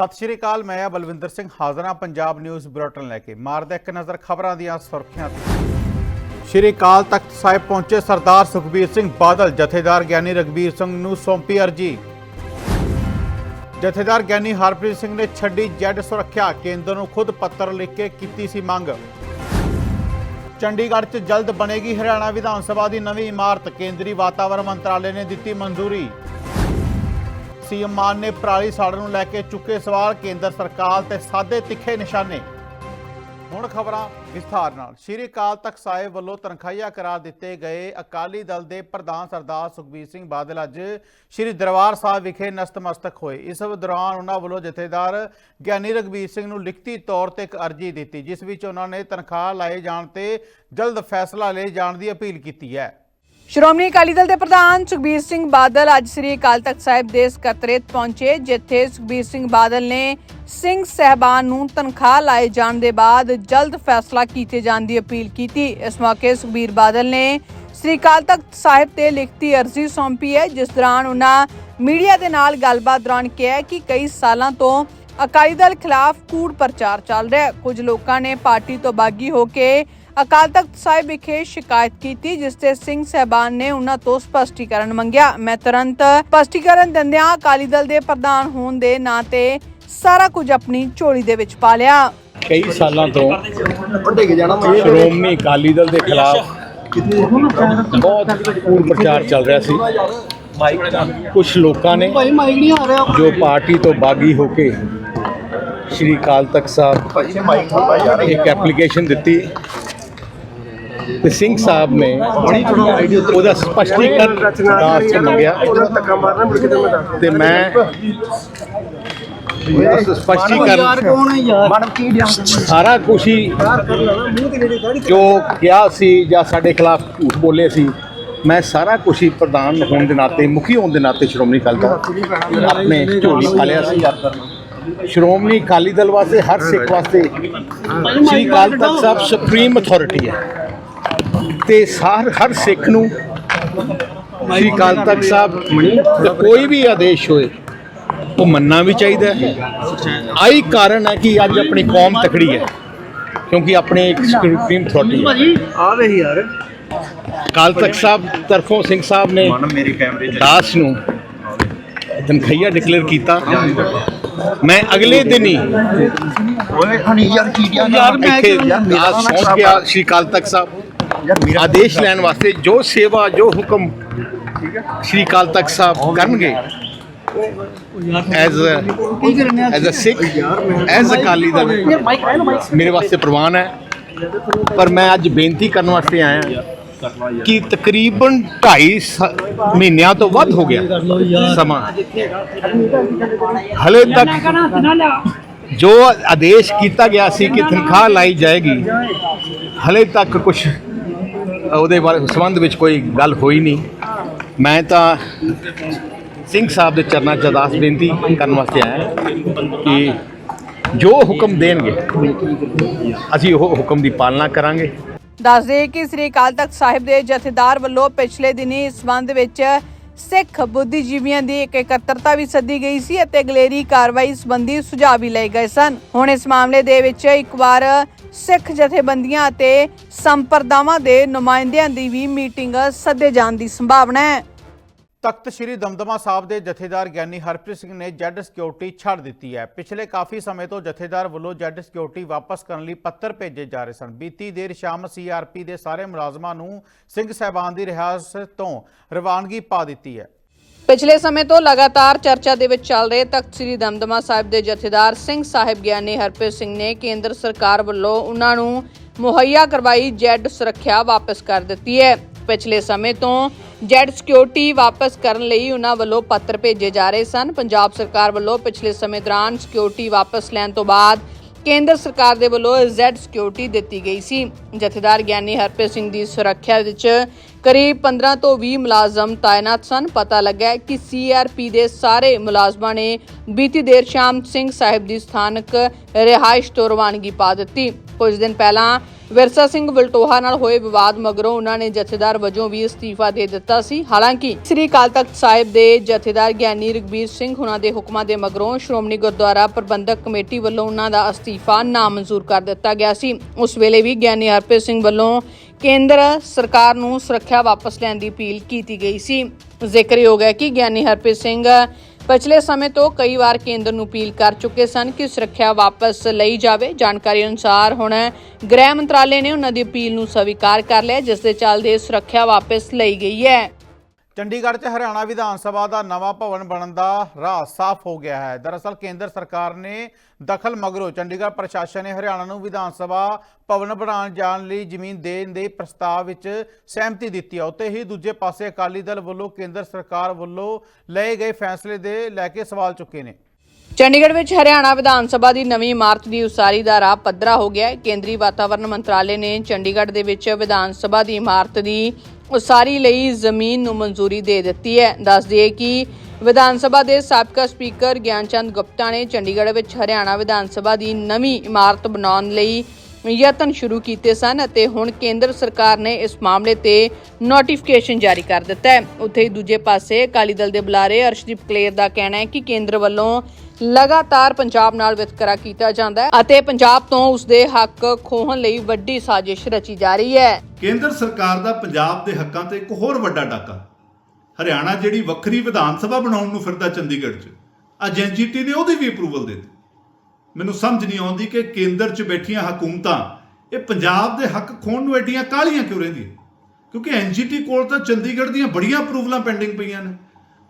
ਸਤਿ ਸ਼੍ਰੀ ਅਕਾਲ, ਮੈਂ ਆ ਬਲਵਿੰਦਰ ਸਿੰਘ ਹਾਜ਼ਰਾਂ ਪੰਜਾਬ ਨਿਊਜ਼ ਬੁਲੇਟਿਨ ਲੈ ਕੇ। ਮਾਰਦਾ ਇੱਕ ਨਜ਼ਰ ਖਬਰਾਂ ਦੀਆਂ ਸੁਰਖੀਆਂ ਤੇ। ਸ਼੍ਰੀ ਅਕਾਲ ਤਖਤ ਸਾਹਿਬ ਪਹੁੰਚੇ ਸਰਦਾਰ ਸੁਖਬੀਰ ਸਿੰਘ ਬਾਦਲ, ਜਥੇਦਾਰ ਗਿਆਨੀ ਰਗਬੀਰ ਸਿੰਘ ਨੂੰ ਸੌਂਪੀ ਅਰਜੀ। ਜਥੇਦਾਰ ਗਿਆਨੀ ਹਰਪ੍ਰੀਤ ਸਿੰਘ ਨੇ ਛੱਡੀ ਜੈਡ ਸੁਰੱਖਿਆ, ਕੇਂਦਰ ਨੂੰ ਖੁਦ ਪੱਤਰ ਲਿਖ ਕੇ ਕੀਤੀ ਸੀ ਮੰਗ। ਚੰਡੀਗੜ੍ਹ 'ਚ ਜਲਦ ਬਣੇਗੀ ਹਰਿਆਣਾ ਵਿਧਾਨ ਸਭਾ ਦੀ ਨਵੀਂ ਇਮਾਰਤ, ਕੇਂਦਰੀ ਵਾਤਾਵਰਣ ਮੰਤਰਾਲੇ ਨੇ ਦਿੱਤੀ ਮਨਜ਼ੂਰੀ। ਸੀਐਮ ਮਾਨ ਨੇ ਪਰਾਲੀ ਸਾੜਨ ਨੂੰ ਲੈ ਕੇ ਚੁੱਕੇ ਸਵਾਲ, ਕੇਂਦਰ ਸਰਕਾਰ ਤੇ ਸਾਦੇ ਤਿੱਖੇ ਨਿਸ਼ਾਨੇ। ਹੁਣ ਖਬਰਾਂ ਵਿਸਥਾਰ ਨਾਲ। ਸ਼੍ਰੀ ਅਕਾਲ ਤਖਤ ਸਾਹਿਬ ਵੱਲੋਂ ਤਨਖਾਹੀਆ ਕਰਾਰ ਦਿੱਤੇ ਗਏ ਅਕਾਲੀ ਦਲ ਦੇ ਪ੍ਰਧਾਨ ਸਰਦਾਰ ਸੁਖਬੀਰ ਸਿੰਘ ਬਾਦਲ ਅੱਜ ਸ਼੍ਰੀ ਦਰਬਾਰ ਸਾਹਿਬ ਵਿਖੇ ਨਤਮਸਤਕ ਹੋਏ। ਇਸ ਦੌਰਾਨ ਉਹਨਾਂ ਵੱਲੋਂ ਜਥੇਦਾਰ ਗਿਆਨੀ ਰਗਬੀਰ ਸਿੰਘ ਨੂੰ ਲਿਖਤੀ ਤੌਰ ਤੇ ਇੱਕ ਅਰਜੀ ਦਿੱਤੀ, ਜਿਸ ਵਿੱਚ ਉਹਨਾਂ ਨੇ ਤਨਖਾਹ ਲਾਏ ਜਾਣ ਤੇ ਜਲਦ ਫੈਸਲਾ ਲਏ ਜਾਣ ਦੀ ਅਪੀਲ ਕੀਤੀ ਹੈ। ਸ਼੍ਰੋਮਣੀ ਅਕਾਲੀ ਦਲ ਦੇ ਪ੍ਰਧਾਨ ਸੁਖਬੀਰ ਸਿੰਘ ਬਾਦਲ ਅੱਜ ਸ੍ਰੀ ਅਕਾਲ ਤਖਤ ਸਾਹਿਬ ਦੇ ਸਕੱਤਰੇਤ ਪਹੁੰਚੇ, ਜਿੱਥੇ ਸੁਖਬੀਰ ਸਿੰਘ ਬਾਦਲ ਨੇ ਸਿੰਘ ਸਹਿਬਾਨ ਨੂੰ ਤਨਖਾਹ ਲਾਏ ਜਾਣ ਦੇ ਬਾਅਦ ਜਲਦ ਫੈਸਲਾ ਕੀਤੇ ਜਾਣ ਦੀ ਅਪੀਲ ਕੀਤੀ। ਇਸ ਮੌਕੇ ਸੁਖਬੀਰ ਬਾਦਲ ਨੇ ਸ੍ਰੀ ਅਕਾਲ ਤਖਤ ਸਾਹਿਬ ਤੇ ਲਿਖਤੀ ਅਰਜ਼ੀ ਸੌਂਪੀ ਹੈ, ਜਿਸ ਦੌਰਾਨ ਉਹਨਾਂ ਮੀਡੀਆ ਦੇ ਨਾਲ ਗੱਲਬਾਤ ਦੌਰਾਨ ਕਿਹਾ ਕਿ ਕਈ ਸਾਲਾਂ ਤੋਂ ਅਕਾਲੀ ਦਲ ਖਿਲਾਫ ਕੂੜ ਪ੍ਰਚਾਰ ਚੱਲ ਰਿਹਾ ਹੈ। ਕੁਝ ਲੋਕਾਂ ਨੇ ਪਾਰਟੀ ਤੋਂ ਬਾਗੀ ਹੋ ਕੇ ਅਕਾਲ ਤਖਤ ਸਾਹਿਬ ਵਿਖੇ ਸ਼ਿਕਾਇਤ ਕੀਤੀ, ਜਿਸ ਤੇ ਸਿੰਘ ਸਹਿਬਾਨ ਨੇ ਉਹਨਾਂ ਤੋਂ ਸਪਸ਼ਟੀਕਰਨ ਮੰਗਿਆ। ਮੈਂ ਤੁਰੰਤ ਸਪਸ਼ਟੀਕਰਨ ਦਿੰਦਿਆਂ ਅਕਾਲੀ ਦਲ ਦੇ ਪ੍ਰਧਾਨ ਹੋਣ ਦੇ ਨਾਂ ਤੇ ਸਾਰਾ ਕੁਝ ਆਪਣੀ ਝੋਲੀ ਦੇ ਵਿੱਚ ਪਾ ਲਿਆ। ਕਈ ਸਾਲਾਂ ਤੋਂ ਸ਼੍ਰੋਮਣੀ ਅਕਾਲੀ ਦਲ ਦੇ ਖਿਲਾਫ ਬਹੁਤ ਕੂੜ ਪ੍ਰਚਾਰ ਚੱਲ ਰਿਹਾ ਸੀ। ਕੁਝ ਲੋਕਾਂ ਨੇ ਜੋ ਪਾਰਟੀ ਤੋਂ ਬਾਗੀ ਹੋ ਕੇ ਸ਼੍ਰੀ ਅਕਾਲ ਤਖਤ ਸਾਹਿਬ ਇੱਕ ਐਪਲੀਕੇਸ਼ਨ ਦਿੱਤੀ ਤੇ ਸਿੰਘ ਸਾਹਿਬ ਨੇ ਉਹਦਾ ਸਪਸ਼ਟੀਕਰਨ ਦਾਸ ਮੰਗਿਆ ਤੇ ਮੈਂ ਸਪਸ਼ਟੀਕਰਨ ਸਾਰਾ ਕੁਝ ਹੀ ਜੋ ਕਿਹਾ ਸੀ ਜਾਂ ਸਾਡੇ ਖਿਲਾਫ ਝੂਠ ਬੋਲੇ ਸੀ, ਮੈਂ ਸਾਰਾ ਕੁਝ ਹੀ ਪ੍ਰਧਾਨ ਹੋਣ ਦੇ ਨਾਤੇ, ਮੁਖੀ ਹੋਣ ਦੇ ਨਾਤੇ ਸ਼੍ਰੋਮਣੀ ਅਕਾਲੀ ਦਲ ਆਪਣੇ ਝੋਲੀ ਪਾਲਿਆ ਸੀ। ਸ਼੍ਰੋਮਣੀ ਅਕਾਲੀ ਦਲ ਵਾਸਤੇ, ਹਰ ਸਿੱਖ ਵਾਸਤੇ ਸ਼੍ਰੀ ਅਕਾਲ ਤਖਤ ਸਾਹਿਬ ਸੁਪਰੀਮ ਅਥਾਰਟੀ ਹੈ। ਤੇ ਸਾਰ ਹਰ ਸਿੱਖ ਨੂੰ ਸ਼੍ਰੀ ਅਕਾਲ ਤਖਤ ਸਾਹਿਬ ਦਾ ਕੋਈ ਵੀ ਆਦੇਸ਼ ਹੋਏ ਉਹ ਮੰਨਣਾ ਵੀ ਚਾਹੀਦਾ ਹੈ। ਆਈ ਕਾਰਨ ਹੈ ਕਿ ਅੱਜ ਆਪਣੀ ਕੌਮ ਤਕੜੀ ਹੈ ਕਿਉਂਕਿ ਆਪਣੇ ਇੱਕ ਸੁਪਰੀਮ ਅਥਾਰਟੀ ਹੈ। ਆ ਰਹੀ ਯਾਰ। ਅਕਾਲ ਤਖਤ ਸਾਹਿਬ ਤਰਫੋਂ ਸਿੰਘ ਸਾਹਿਬ ਨੇ ਮੇਰੇ ਕੈਮਰੇ ਦਾਸ ਨੂੰ ਤਨਖਈਆ ਡਿਕਲੇਅਰ ਕੀਤਾ। ਮੈਂ ਅਗਲੇ ਦਿਨ ਹੀ ਓਏ ਹਣੀ ਯਾਰ ਕੀ ਯਾਰ ਇੱਥੇ ਦਾਸ ਪਹੁੰਚ ਗਿਆ ਸ਼੍ਰੀ ਅਕਾਲ ਤਖਤ ਸਾਹਿਬ। ਆਦੇਸ਼ ਲੈਣ ਵਾਸਤੇ ਜੋ ਸੇਵਾ ਜੋ ਹੁਕਮ ਸ਼੍ਰੀ ਅਕਾਲ ਤਖਤ ਸਾਹਿਬ ਕਰਨਗੇ as as uh Sikh as Akali Dal ਮੇਰੇ ਵਾਸਤੇ ਪ੍ਰਵਾਨ ਹੈ ਪਰ ਮੈਂ ਅੱਜ ਬੇਨਤੀ ਕਰਨ ਵਾਸਤੇ ਆਇਆ ਕਿ ਤਕਰੀਬਨ 2.5 ਮਹੀਨਿਆਂ ਤੋਂ ਵੱਧ ਹੋ ਗਿਆ ਸਮਾਂ ਹਲੇ ਤੱਕ ਜੋ ਆਦੇਸ਼ ਕੀਤਾ ਗਿਆ ਸੀ ਕਿ ਤਨਖਾਹ ਲਾਈ ਜਾਏਗੀ ਹਲੇ ਤੱਕ ਕੁਝ ਉਹਦੇ ਬਾਰੇ ਸੰਬੰਧ ਵਿੱਚ ਕੋਈ ਗੱਲ ਹੋਈ ਨਹੀਂ। ਮੈਂ ਤਾਂ ਸਿੰਘ ਸਾਹਿਬ ਦੇ ਚਰਨਾਂ 'ਚ ਅਰਦਾਸ ਬੇਨਤੀ ਕਰਨ ਵਾਸਤੇ ਆਇਆ ਕਿ ਜੋ ਹੁਕਮ ਦੇਣਗੇ, ਅਸੀਂ ਉਹ ਹੁਕਮ ਦੀ ਪਾਲਣਾ ਕਰਾਂਗੇ। ਦੱਸਦੇ ਕਿ ਸ੍ਰੀ ਅਕਾਲ ਤਖਤ ਸਾਹਿਬ ਦੇ ਜਥੇਦਾਰ ਵੱਲੋਂ ਪਿਛਲੇ ਦਿਨੀ ਇਸ ਸੰਬੰਧ ਵਿੱਚ ਸਿੱਖ ਬੁੱਧੀਜੀਵੀਆਂ ਦੀ ਇੱਕ ਇਕੱਤਰਤਾ ਵੀ ਸੱਦੀ ਗਈ ਸੀ ਅਤੇ ਗਲੇਰੀ ਕਾਰਵਾਈ ਸੰਬੰਧੀ ਸੁਝਾਅ ਵੀ ਲਏ ਗਏ ਸਨ। ਹੁਣ ਇਸ ਮਾਮਲੇ ਦੇ ਵਿੱਚ ਇੱਕ ਵਾਰ ਸਿੱਖ ਜਥੇਬੰਦੀਆਂ ਅਤੇ ਸੰਪਰਦਾਵਾਂ ਦੇ ਨੁਮਾਇੰਦਿਆਂ ਦੀ ਵੀ ਮੀਟਿੰਗ ਸੱਦੇ ਜਾਣ ਦੀ ਸੰਭਾਵਨਾ ਹੈ। ਤਖਤ ਸ੍ਰੀ ਦਮਦਮਾ ਸਾਹਿਬ ਦੇ ਜਥੇਦਾਰ ਗਿਆਨੀ ਹਰਪ੍ਰੀਤ ਸਿੰਘ ਨੇ ਜੈਡ ਸਿਕਿਉਰਿਟੀ ਛੱਡ ਦਿੱਤੀ ਹੈ। ਪਿਛਲੇ ਕਾਫੀ ਸਮੇਂ ਤੋਂ ਜਥੇਦਾਰ ਵੱਲੋਂ ਜੈਡ ਸਿਕਿਉਰਿਟੀ ਵਾਪਸ ਕਰਨ ਲਈ ਪੱਤਰ ਭੇਜੇ ਜਾ ਰਹੇ ਸਨ। ਬੀਤੀ ਦੇਰ ਸ਼ਾਮ ਸੀਆਰਪੀ ਦੇ ਸਾਰੇ ਮੁਲਾਜ਼ਮਾਂ ਨੂੰ ਸਿੰਘ ਸਹਿਬਾਨ ਦੀ ਰਿਹਾਸਤ ਤੋਂ ਰਵਾਨਗੀ ਪਾ ਦਿੱਤੀ ਹੈ। ਪਿਛਲੇ ਸਮੇਂ ਤੋਂ ਲਗਾਤਾਰ ਚਰਚਾ ਦੇ ਵਿੱਚ ਚੱਲ ਰਹੇ ਤਖਤ ਸ੍ਰੀ ਦਮਦਮਾ ਸਾਹਿਬ ਦੇ ਜਥੇਦਾਰ ਸਿੰਘ ਸਾਹਿਬ ਗਿਆਨੀ ਹਰਪ੍ਰੀਤ ਸਿੰਘ ਨੇ ਕੇਂਦਰ ਸਰਕਾਰ ਵੱਲੋਂ ਉਹਨਾਂ ਨੂੰ ਮੁਹੱਈਆ ਕਰਵਾਈ ਜੈਡ ਸੁਰੱਖਿਆ ਵਾਪਸ ਕਰ ਦਿੱਤੀ ਹੈ। ਪਿਛਲੇ ਸਮੇਂ ਤੋਂ ਜੈਡ ਸਿਕਿਉਰਿਟੀ ਵਾਪਸ ਕਰਨ ਲਈ ਉਹਨਾਂ ਵੱਲੋਂ ਪੱਤਰ ਭੇਜੇ ਜਾ ਰਹੇ ਸਨ। ਪੰਜਾਬ ਸਰਕਾਰ ਵੱਲੋਂ ਪਿਛਲੇ ਸਮੇਂ ਦੌਰਾਨ ਸਿਕਿਉਰਿਟੀ ਵਾਪਸ ਲੈਣ ਤੋਂ ਬਾਅਦ ਕੇਂਦਰ ਸਰਕਾਰ ਦੇ ਵੱਲੋਂ ਜ਼ੈਡ ਸਿਕਿਉਰਿਟੀ ਦਿੱਤੀ ਗਈ ਸੀ। ਜਥੇਦਾਰ ਗਿਆਨੀ ਹਰਪ੍ਰੀਤ ਸਿੰਘ ਦੀ ਸੁਰੱਖਿਆ ਵਿੱਚ ਕਰੀਬ 15 ਤੋਂ 20 ਮੁਲਾਜ਼ਮ ਤਾਇਨਾਤ ਸਨ। ਪਤਾ ਲੱਗਾ ਹੈ ਕਿ ਸੀਆਰਪੀ ਦੇ ਸਾਰੇ ਮੁਲਾਜ਼ਮਾਂ ਨੇ ਬੀਤੀ ਦੇਰ ਸ਼ਾਮ ਸਿੰਘ ਸਾਹਿਬ ਦੀ ਸਥਾਨਕ ਰਿਹਾਇਸ਼ ਤੋਂ ਰਵਾਨਗੀ ਪਾ ਦਿੱਤੀ। ਕੁਝ ਦਿਨ ਪਹਿਲਾਂ ਵਿਰਸਾ ਸਿੰਘ ਵਲਟੋਹਾ ਨਾਲ ਹੋਏ ਵਿਵਾਦ ਮਗਰੋਂ ਉਹਨਾਂ ਨੇ ਜਥੇਦਾਰ ਵਜੋਂ ਵੀ ਅਸਤੀਫਾ ਦੇ ਦਿੱਤਾ ਸੀ। ਹਾਲਾਂਕਿ ਸ੍ਰੀ ਅਕਾਲ ਤਖਤ ਸਾਹਿਬ ਦੇ ਜਥੇਦਾਰ ਗਿਆਨੀ ਰਗਬੀਰ ਸਿੰਘ ਹੁਣਾਂ ਦੇ ਹੁਕਮਾਂ ਦੇ ਮਗਰੋਂ ਸ਼੍ਰੋਮਣੀ ਗੁਰਦੁਆਰਾ ਪ੍ਰਬੰਧਕ ਕਮੇਟੀ ਵੱਲੋਂ ਉਹਨਾਂ ਦਾ ਅਸਤੀਫਾ ਨਾਮਨਜ਼ੂਰ ਕਰ ਦਿੱਤਾ ਗਿਆ ਸੀ। ਉਸ ਵੇਲੇ ਵੀ ਗਿਆਨੀ ਹਰਪ੍ਰੀਤ ਸਿੰਘ ਵੱਲੋਂ ਕੇਂਦਰ ਸਰਕਾਰ ਨੂੰ ਸੁਰੱਖਿਆ ਵਾਪਸ ਲੈਣ ਦੀ ਅਪੀਲ ਕੀਤੀ ਗਈ ਸੀ। ਜ਼ਿਕਰਯੋਗ ਹੈ ਕਿ ਗਿਆਨੀ ਹਰਪ੍ਰੀਤ ਸਿੰਘ ਪਿਛਲੇ ਸਮੇਂ ਤੋਂ ਕਈ ਵਾਰ ਕੇਂਦਰ ਨੂੰ ਅਪੀਲ ਕਰ ਚੁੱਕੇ ਸਨ ਕਿ ਸੁਰੱਖਿਆ ਵਾਪਸ ਲਈ ਜਾਵੇ। ਜਾਣਕਾਰੀ ਅਨੁਸਾਰ ਹੁਣ ਗ੍ਰਹਿ ਮੰਤਰਾਲੇ ਨੇ ਉਹਨਾਂ ਦੀ ਅਪੀਲ ਨੂੰ ਸਵੀਕਾਰ ਕਰ ਲਿਆ, ਜਿਸ ਦੇ ਚੱਲਦੇ ਸੁਰੱਖਿਆ ਵਾਪਸ ਲਈ ਗਈ ਹੈ। ਚੰਡੀਗੜ੍ਹ 'ਚ ਹਰਿਆਣਾ ਵਿਧਾਨ ਸਭਾ ਦਾ ਨਵਾਂ ਭਵਨ ਬਣਨ ਦਾ ਰਾਹ ਸਾਫ਼ ਹੋ ਗਿਆ ਹੈ। ਦਰਅਸਲ ਕੇਂਦਰ ਸਰਕਾਰ ਨੇ ਦਖਲ ਮਗਰੋਂ ਚੰਡੀਗੜ੍ਹ ਪ੍ਰਸ਼ਾਸਨ ਨੇ ਹਰਿਆਣਾ ਨੂੰ ਵਿਧਾਨ ਸਭਾ ਭਵਨ ਬਣਾਉਣ ਜਾਣ ਲਈ ਜ਼ਮੀਨ ਦੇਣ ਦੇ ਪ੍ਰਸਤਾਵ ਵਿੱਚ ਸਹਿਮਤੀ ਦਿੱਤੀ ਹੈ। ਉੱਤੇ ਹੀ ਦੂਜੇ ਪਾਸੇ ਅਕਾਲੀ ਦਲ ਵੱਲੋਂ ਕੇਂਦਰ ਸਰਕਾਰ ਵੱਲੋਂ ਲਏ ਗਏ ਫੈਸਲੇ ਦੇ ਲੈ ਕੇ ਸਵਾਲ ਚੁੱਕੇ ਨੇ। ਚੰਡੀਗੜ੍ਹ ਵਿੱਚ ਹਰਿਆਣਾ ਵਿਧਾਨ ਸਭਾ ਦੀ ਨਵੀਂ ਇਮਾਰਤ ਦੀ ਉਸਾਰੀ ਦਾ ਰਾਹ ਪੱਧਰਾ ਹੋ ਗਿਆ ਹੈ। ਕੇਂਦਰੀ ਵਾਤਾਵਰਣ ਮੰਤਰਾਲੇ ਨੇ ਚੰਡੀਗੜ੍ਹ ਦੇ ਵਿੱਚ ਵਿਧਾਨ ਸਭਾ ਦੀ ਇਮਾਰਤ ਦੀ ਉਸਾਰੀ ਲਈ ਜ਼ਮੀਨ ਨੂੰ ਮਨਜ਼ੂਰੀ ਦੇ ਦਿੱਤੀ ਹੈ। ਦੱਸ ਦਈਏ ਕਿ ਵਿਧਾਨ ਸਭਾ ਦੇ ਸਾਬਕਾ ਸਪੀਕਰ ਗਿਆਨਚੰਦ ਗੁਪਤਾ ਨੇ ਚੰਡੀਗੜ੍ਹ ਵਿੱਚ ਹਰਿਆਣਾ ਵਿਧਾਨ ਸਭਾ ਦੀ ਨਵੀਂ ਇਮਾਰਤ ਬਣਾਉਣ ਲਈ ਯਤਨ ਸ਼ੁਰੂ ਕੀਤੇ ਸਨ ਅਤੇ ਹੁਣ ਕੇਂਦਰ ਸਰਕਾਰ ਨੇ ਇਸ ਮਾਮਲੇ ਤੇ ਨੋਟੀਫਿਕੇਸ਼ਨ ਜਾਰੀ ਕਰ ਦਿੱਤਾ ਹੈ। ਉੱਥੇ ਹੀ ਦੂਜੇ ਪਾਸੇ ਅਕਾਲੀ ਦਲ ਦੇ ਬੁਲਾਰੇ ਅਰਸ਼ਦੀਪ ਕਲੇਰ ਦਾ ਕਹਿਣਾ ਹੈ ਕਿ ਕੇਂਦਰ ਵੱਲੋਂ ਲਗਾਤਾਰ ਪੰਜਾਬ ਨਾਲ ਵਿਤਕਰਾ ਕੀਤਾ ਜਾਂਦਾ ਹੈ ਅਤੇ ਪੰਜਾਬ ਤੋਂ ਉਸ ਦੇ ਹੱਕ ਖੋਹਣ ਲਈ ਵੱਡੀ ਸਾਜ਼ਿਸ਼ ਰਚੀ ਜਾ ਰਹੀ ਹੈ। ਕੇਂਦਰ ਸਰਕਾਰ ਦਾ ਪੰਜਾਬ ਦੇ ਹੱਕਾਂ ਤੇ ਇੱਕ ਹੋਰ ਵੱਡਾ ਡਾਕਾ। ਹਰਿਆਣਾ ਜਿਹੜੀ ਵੱਖਰੀ ਵਿਧਾਨ ਸਭਾ ਬਣਾਉਣ ਨੂੰ ਫਿਰਦਾ ਚੰਡੀਗੜ੍ਹ 'ਚ, ਅੱਜ ਐਨਜੀਟੀ ਨੇ ਉਹਦੀ ਵੀ ਅਪਰੂਵਲ ਦੇ ਦਿੱਤੀ। ਮੈਨੂੰ ਸਮਝ ਨਹੀਂ ਆਉਂਦੀ ਕਿ ਕੇਂਦਰ 'ਚ ਬੈਠੀਆਂ ਹਕੂਮਤਾਂ, ਇਹ ਪੰਜਾਬ ਦੇ ਹੱਕ ਖੋਣ ਨੂੰ ਐਡੀਆਂ ਕਾਹਲੀਆਂ ਕਿਉਂ ਰਹਿੰਦੀਆਂ? ਕਿਉਂਕਿ ਐਨਜੀਟੀ ਕੋਲ ਤਾਂ ਚੰਡੀਗੜ੍ਹ ਦੀਆਂ ਬੜੀਆਂ ਅਪਰੂਵਲਾਂ ਪੈਂਡਿੰਗ ਪਈਆਂ ਨੇ।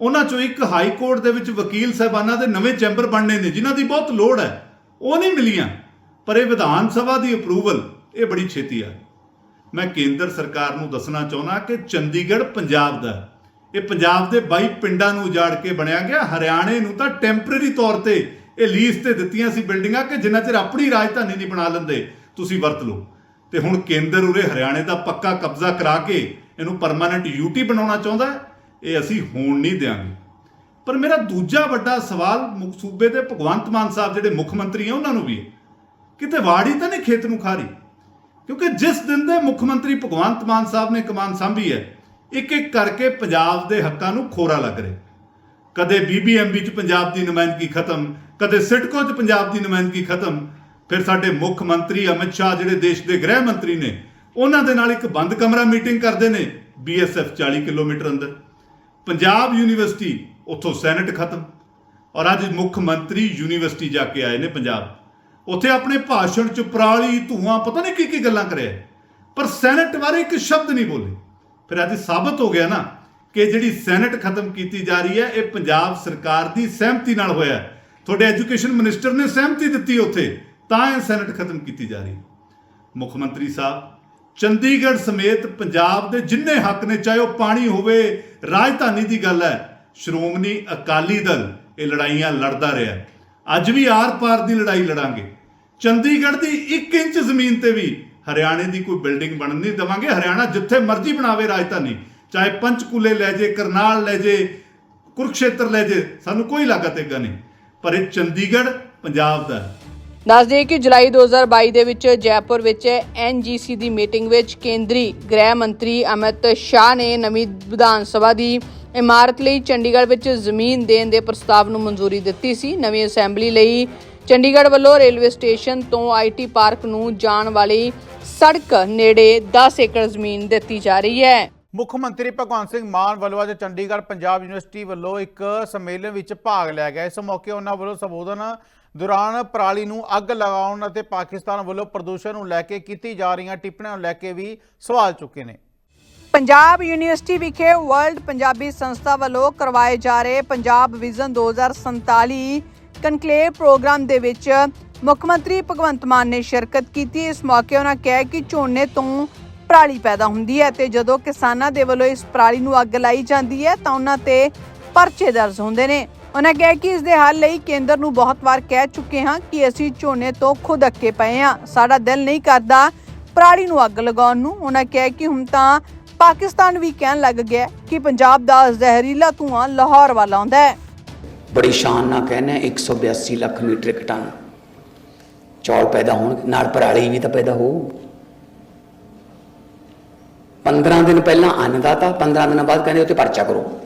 ਉਹਨਾਂ 'ਚੋਂ ਇੱਕ ਹਾਈ ਕੋਰਟ ਦੇ ਵਿੱਚ ਵਕੀਲ ਸਾਹਿਬਾਨਾਂ ਦੇ ਨਵੇਂ ਚੈਂਬਰ ਬਣਨੇ ਨੇ, ਜਿਨ੍ਹਾਂ ਦੀ ਬਹੁਤ ਲੋੜ ਹੈ। ਉਹ ਨਹੀਂ ਮਿਲੀਆਂ। ਪਰ ਇਹ ਵਿਧਾਨ ਸਭਾ ਦੀ ਅਪਰੂਵਲ ਇਹ ਬੜੀ ਛੇਤੀ ਆ। ਮੈਂ ਕੇਂਦਰ ਸਰਕਾਰ ਨੂੰ ਦੱਸਣਾ ਚਾਹੁੰਦਾ ਕਿ ਚੰਡੀਗੜ੍ਹ ਪੰਜਾਬ ਦਾ ਇਹ ਪੰਜਾਬ ਦੇ 22 ਪਿੰਡਾਂ ਨੂੰ ਉਜਾੜ ਕੇ ਬਣਿਆ ਗਿਆ। ਹਰਿਆਣੇ ਨੂੰ ਤਾਂ ਟੈਂਪਰੇਰੀ ਤੌਰ ਤੇ ਇਹ ਲੀਜ਼ ਤੇ ਦਿੱਤੀਆਂ ਸੀ ਬਿਲਡਿੰਗਾਂ ਕਿ ਜਿੰਨਾ ਚਿਰ ਆਪਣੀ ਰਾਜਧਾਨੀ ਨਹੀਂ ਬਣਾ ਲੈਂਦੇ, ਤੁਸੀਂ ਵਰਤ ਲਓ। ਤੇ ਹੁਣ ਕੇਂਦਰ ਉਰੇ ਹਰਿਆਣੇ ਦਾ ਪੱਕਾ ਕਬਜ਼ਾ ਕਰਾ ਕੇ ਇਹਨੂੰ ਪਰਮਾਨੈਂਟ ਯੂਟੀ ਬਣਾਉਣਾ ਚਾਹੁੰਦਾ ਹੈ। ਇਹ ਅਸੀਂ ਹੋਣ ਨਹੀਂ ਦਿਆਂਗੇ। ਪਰ ਮੇਰਾ ਦੂਜਾ ਵੱਡਾ ਸਵਾਲ ਮੁੱਖ ਸੂਬੇ ਦੇ ਭਗਵੰਤ ਮਾਨ ਸਾਹਿਬ ਜਿਹੜੇ ਮੁੱਖ ਮੰਤਰੀ ਆ, ਉਹਨਾਂ ਨੂੰ ਵੀ ਕਿਤੇ ਵਾੜੀ ਤਾਂ ਨਹੀਂ ਖੇਤ ਨੂੰ ਖਾਰੀ? ਕਿਉਂਕਿ ਜਿਸ ਦਿਨ ਦੇ ਮੁੱਖ ਮੰਤਰੀ ਭਗਵੰਤ ਮਾਨ ਸਾਹਿਬ ਨੇ ਕਮਾਨ ਸੰਭੀ ਹੈ ਇੱਕ ਇੱਕ ਕਰਕੇ ਪੰਜਾਬ ਦੇ ਹੱਕਾਂ ਨੂੰ ਖੋਰਾ ਲੱਗ ਰਿਹਾ ਕਦੇ ਬੀਬੀਐਮਬੀ ਚ ਪੰਜਾਬ ਦੀ ਨੁਮਾਇੰਦਗੀ ਖਤਮ, ਕਦੇ ਸਿਟਕੋ ਚ ਪੰਜਾਬ ਦੀ ਨੁਮਾਇੰਦਗੀ ਖਤਮ, ਫਿਰ ਸਾਡੇ ਮੁੱਖ ਮੰਤਰੀ ਅਮਿਤ ਸ਼ਾਹ ਜਿਹੜੇ ਦੇਸ਼ ਦੇ ਗ੍ਰਹਿ ਮੰਤਰੀ ਨੇ, ਉਹਨਾਂ ਦੇ ਨਾਲ ਇੱਕ ਬੰਦ ਕਮਰਾ ਮੀਟਿੰਗ ਕਰਦੇ ਨੇ ਬੀਐਸਐਫ 40 ਕਿਲੋਮੀਟਰ ਅੰਦਰ। ਪੰਜਾਬ ਯੂਨੀਵਰਸਿਟੀ ਉੱਥੋਂ ਸੈਨੇਟ ਖਤਮ ਔਰ ਅੱਜ ਮੁੱਖ ਮੰਤਰੀ ਯੂਨੀਵਰਸਿਟੀ ਜਾ ਕੇ ਆਏ ਨੇ ਪੰਜਾਬ। ਉੱਥੇ ਆਪਣੇ ਭਾਸ਼ਣ ਚ ਪਰਾਲੀ, ਧੂਆਂ, ਪਤਾ ਨਹੀਂ ਕੀ ਕੀ ਗੱਲਾਂ ਕਰਿਆ ਪਰ ਸੈਨੇਟ ਬਾਰੇ ਇੱਕ ਸ਼ਬਦ ਨਹੀਂ ਬੋਲੇ। ਫਿਰ ਅੱਜ ਸਾਬਤ ਹੋ ਗਿਆ ਨਾ ਕਿ ਜਿਹੜੀ ਸੈਨੇਟ ਖਤਮ ਕੀਤੀ ਜਾ ਰਹੀ ਹੈ, ਇਹ ਪੰਜਾਬ ਸਰਕਾਰ ਦੀ ਸਹਿਮਤੀ ਨਾਲ ਹੋਇਆ ਤੁਹਾਡੇ ਐਜੂਕੇਸ਼ਨ ਮਿਨਿਸਟਰ ਨੇ ਸਹਿਮਤੀ ਦਿੱਤੀ ਉੱਥੇ, ਤਾਂ ਇਹ ਸੈਨੇਟ ਖਤਮ ਕੀਤੀ ਜਾ ਰਹੀ ਹੈ। ਮੁੱਖ ਮੰਤਰੀ ਸਾਹਿਬ ਚੰਡੀਗੜ੍ਹ ਸਮੇਤ ਪੰਜਾਬ ਦੇ ਜਿੰਨੇ ਹੱਕ ਨੇ, ਚਾਹੇ ਉਹ ਪਾਣੀ ਹੋਵੇ, ਰਾਜਧਾਨੀ ਦੀ ਗੱਲ ਹੈ, ਸ਼੍ਰੋਮਣੀ ਅਕਾਲੀ ਦਲ ਇਹ ਲੜਾਈਆਂ ਲੜਦਾ ਰਿਹਾ ਅੱਜ ਵੀ ਆਰ-ਪਾਰ ਦੀ ਲੜਾਈ ਲੜਾਂਗੇ। ਚੰਡੀਗੜ੍ਹ ਦੀ 1 ਇੰਚ ਜ਼ਮੀਨ ਤੇ ਵੀ ਹਰਿਆਣੇ ਦੀ ਕੋਈ ਬਿਲਡਿੰਗ ਬਣਨ ਨਹੀਂ ਦੇਵਾਂਗੇ। ਹਰਿਆਣਾ ਜਿੱਥੇ ਮਰਜ਼ੀ ਬਣਾਵੇ ਰਾਜਧਾਨੀ, ਚਾਹੇ ਪੰਚਕੂਲੇ ਲੈ ਜੇ, ਕਰਨਾਲ ਲੈ ਜੇ, ਕੁਰਕਸ਼ੇਤਰ ਲੈ ਜੇ, ਸਾਨੂੰ ਕੋਈ ਲਾਗਤ ਹੈਗਾ ਨਹੀਂ। ਪਰ ਇਹ ਚੰਡੀਗੜ੍ਹ ਪੰਜਾਬ ਦਾ ਦੱਸ ਦਈਏ ਕਿ ਜੁਲਾਈ 2022 ਦੇ ਵਿੱਚ ਜੈਪੁਰ ਵਿੱਚ ਐਨਜੀਸੀ ਦੀ ਮੀਟਿੰਗ ਵਿੱਚ ਕੇਂਦਰੀ ਗ੍ਰਹਿ ਮੰਤਰੀ ਅਮਿਤ ਸ਼ਾਹ ਨੇ ਨਵੀਂ ਵਿਧਾਨ ਸਭਾ ਦੀ ਇਮਾਰਤ ਲਈ ਚੰਡੀਗੜ੍ਹ ਵਿੱਚ ਜ਼ਮੀਨ ਦੇਣ ਦੇ ਪ੍ਰਸਤਾਵ ਨੂੰ ਮਨਜ਼ੂਰੀ ਦਿੱਤੀ ਸੀ। ਨਵੀਂ ਅਸੈਂਬਲੀ ਲਈ ਚੰਡੀਗੜ੍ਹ ਵੱਲੋਂ ਰੇਲਵੇ ਸਟੇਸ਼ਨ ਤੋਂ ਆਈਟੀ ਪਾਰਕ ਨੂੰ ਜਾਣ ਵਾਲੀ ਸੜਕ ਨੇੜੇ 10 ਏਕੜ ਜ਼ਮੀਨ ਦਿੱਤੀ ਜਾ ਰਹੀ ਹੈ। ਮੁੱਖ ਮੰਤਰੀ ਭਗਵੰਤ ਸਿੰਘ ਮਾਨ ਵੱਲੋਂ ਅੱਜ ਚੰਡੀਗੜ੍ਹ ਪੰਜਾਬ ਯੂਨੀਵਰਸਿਟੀ ਵੱਲੋਂ ਇੱਕ ਸੰਮੇਲਨ ਵਿੱਚ ਭਾਗ ਲਿਆ ਗਿਆ। ਇਸ ਮੌਕੇ ਉਹਨਾਂ ਵੱਲੋਂ ਸੰਬੋਧਨ ਦੌਰਾਨ ਪਰਾਲੀ ਨੂੰ ਅੱਗ ਲਗਾਉਣ ਅਤੇ ਪਾਕਿਸਤਾਨ ਵੱਲੋਂ ਪ੍ਰਦੂਸ਼ਣ ਨੂੰ ਲੈ ਕੇ ਕੀਤੀ ਜਾ ਰਹੀਆਂ ਟਿੱਪਣੀਆਂ ਨੂੰ ਲੈ ਕੇ ਵੀ ਸਵਾਲ ਚੁੱਕੇ ਨੇ। ਪੰਜਾਬ ਯੂਨੀਵਰਸਿਟੀ ਵਿਖੇ ਵਰਲਡ ਪੰਜਾਬੀ ਸੰਸਥਾ ਵੱਲੋਂ ਕਰਵਾਏ ਜਾ ਰਹੇ ਪੰਜਾਬ ਵਿਜ਼ਨ 2047 ਕਨਕਲੇਵ ਪ੍ਰੋਗਰਾਮ ਦੇ ਵਿੱਚ ਮੁੱਖ ਮੰਤਰੀ ਭਗਵੰਤ ਮਾਨ ਨੇ ਸ਼ਿਰਕਤ ਕੀਤੀ। ਇਸ ਮੌਕੇ ਉਹਨਾਂ ਕਿਹਾ ਕਿ ਝੋਨੇ ਤੋਂ ਪਰਾਲੀ ਪੈਦਾ ਹੁੰਦੀ ਹੈ ਤੇ ਜਦੋਂ ਕਿਸਾਨਾਂ ਦੇ ਵੱਲੋਂ ਇਸ ਪਰਾਲੀ ਨੂੰ ਅੱਗ ਲਾਈ ਜਾਂਦੀ ਹੈ ਤਾਂ ਉਹਨਾਂ ਤੇ ਪਰਚੇ ਦਰਜ ਹੁੰਦੇ ਨੇ। ਉਹਨਾਂ ਕਿਹਾ ਕਿ ਇਸ ਦੇ ਹੱਲ ਲਈ ਕੇਂਦਰ ਨੂੰ ਬਹੁਤ ਵਾਰ ਕਹਿ ਚੁੱਕੇ ਹਾਂ ਕਿ ਅਸੀਂ ਝੋਨੇ ਤੋਂ ਖੁਦ ਅੱਕੇ ਪਏ ਹਾਂ। ਸਾਡਾ ਦਿਲ ਨਹੀਂ ਕਰਦਾ ਪਰਾਲੀ ਨੂੰ ਅੱਗ ਲਗਾਉਣ ਨੂੰ। ਉਹਨਾਂ ਕਿਹਾ ਕਿ ਹੁਣ ਤਾਂ ਪਾਕਿਸਤਾਨ ਵੀ ਕਹਿਣ ਲੱਗ ਗਿਆ ਕਿ ਪੰਜਾਬ ਦਾ ਜ਼ਹਿਰੀਲਾ ਧੂਆਂ ਲਾਹੌਰ ਵੱਲ ਆਉਂਦਾ ਹੈ। ਬੜੀ ਸ਼ਾਨ ਨਾਲ ਕਹਿੰਦੇ ਆ 182 ਲੱਖ ਮੀਟ੍ਰਿਕ ਟਨ ਚੌਲ ਪੈਦਾ ਹੋਣ, ਨਾਲ ਪਰਾਲੀ ਵੀ ਤਾਂ ਪੈਦਾ ਹੋਊ। 15 ਦਿਨ ਪਹਿਲਾਂ ਅੰਨਦਾਤਾ 15 ਦਿਨਾਂ ਬਾਅਦ ਕਹਿੰਦੇ ਉੱਤੇ ਪਰਚਾ ਕਰੋ।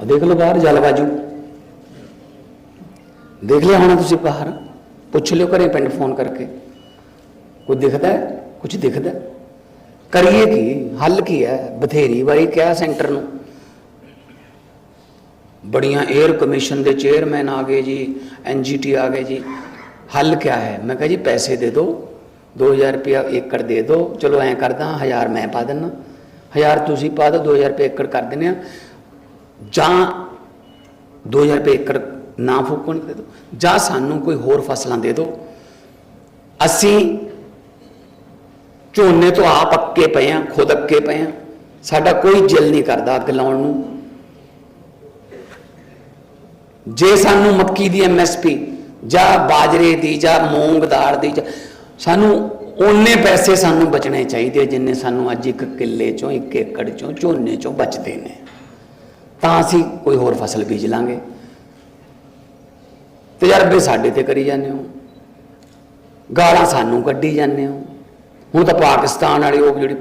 ਉਹ ਦੇਖ ਲਓ ਬਾਹਰ ਜਲਵਾਯੂ ਦੇਖ ਲਿਆ ਹੋਣਾ ਤੁਸੀਂ ਬਾਹਰ? ਪੁੱਛ ਲਿਓ ਘਰੇ ਪਿੰਡ ਫੋਨ ਕਰਕੇ। ਕੋਈ ਦਿਖਦਾ ਹੈ? ਕੁਝ ਦਿਖਦਾ ਕਰੀਏ ਕੀ? ਹੱਲ ਕੀ ਹੈ? ਬਥੇਰੀ ਵਾਰੀ ਕਿਹਾ ਸੈਂਟਰ ਨੂੰ। ਬੜੀਆਂ 에ਅਰ ਕਮਿਸ਼ਨ ਦੇ ਚੇਅਰਮੈਨ ਆ ਗਏ ਜੀ ਐਨਜੀਟੀ ਆ ਗਏ ਜੀ। ਹੱਲ ਕਿਆ ਹੈ? ਮੈਂ ਕਿਹਾ ਜੀ ਪੈਸੇ ਦੇ ਦਿਓ। 2000 ਰੁਪਇਆ ਏਕੜ ਦੇ ਦਿਓ। ਚਲੋ ਐਂ ਕਰਦਾ 1000 ਮੈਂ ਪਾ ਦਿੰਨਾ। 1000 ਤੁਸੀਂ ਪਾ ਦਿਓ 2000 ਰੁਪਏ ਏਕੜ ਕਰ ਦਿੰਨੇ ਆ। ਜਾਂ 2000 ਰੁਪਏ ਏਕੜ ਨਾ ਫੂਕਣ ਦੇ ਦਿਓ ਜਾਂ ਸਾਨੂੰ ਕੋਈ ਹੋਰ ਫਸਲਾਂ ਦੇ ਦਿਓ ਅਸੀਂ ਝੋਨੇ ਤੋਂ ਆਪ ਅੱਕੇ ਪਏ ਆ ਖੁਦ ਅੱਕੇ ਪਏ ਆ ਸਾਡਾ ਕੋਈ ਦਿਲ ਨਹੀਂ ਕਰਦਾ ਅੱਗ ਲਾਉਣ ਨੂੰ। ਜੇ ਸਾਨੂੰ ਮੱਕੀ ਦੀ ਐਮਐਸਪੀ ਜਾਂ ਬਾਜਰੇ ਦੀ ਜਾਂ ਮੂੰਗ ਦਾਲ ਦੀ ਜਾਂ ਸਾਨੂੰ ਓਨੇ ਪੈਸੇ ਸਾਨੂੰ ਬਚਣੇ ਚਾਹੀਦੇ ਜਿੰਨੇ ਸਾਨੂੰ ਅੱਜ ਇੱਕ ਕਿੱਲੇ ਚੋਂ ਇੱਕ ਏਕੜ ਚੋਂ ਝੋਨੇ ਚੋਂ ਬਚਦੇ ਨੇ। ਤਾਂ ਅਸੀਂ ਕੋਈ ਹੋਰ ਫਸਲ ਬੀਜ ਲਾਂਗੇ। ਤਜਰਬੇ ਸਾਡੇ ਤੇ ਕਰੀ ਜਾਂਦੇ ਹੋ। ਗਾਲਾਂ ਸਾਨੂੰ ਕੱਢੀ ਜਾਂਦੇ ਹੋ। ਹੁਣ ਤਾਂ ਪਾਕਿਸਤਾਨ ਵਾਲੇ ਉਹ ਜਿਹੜੀ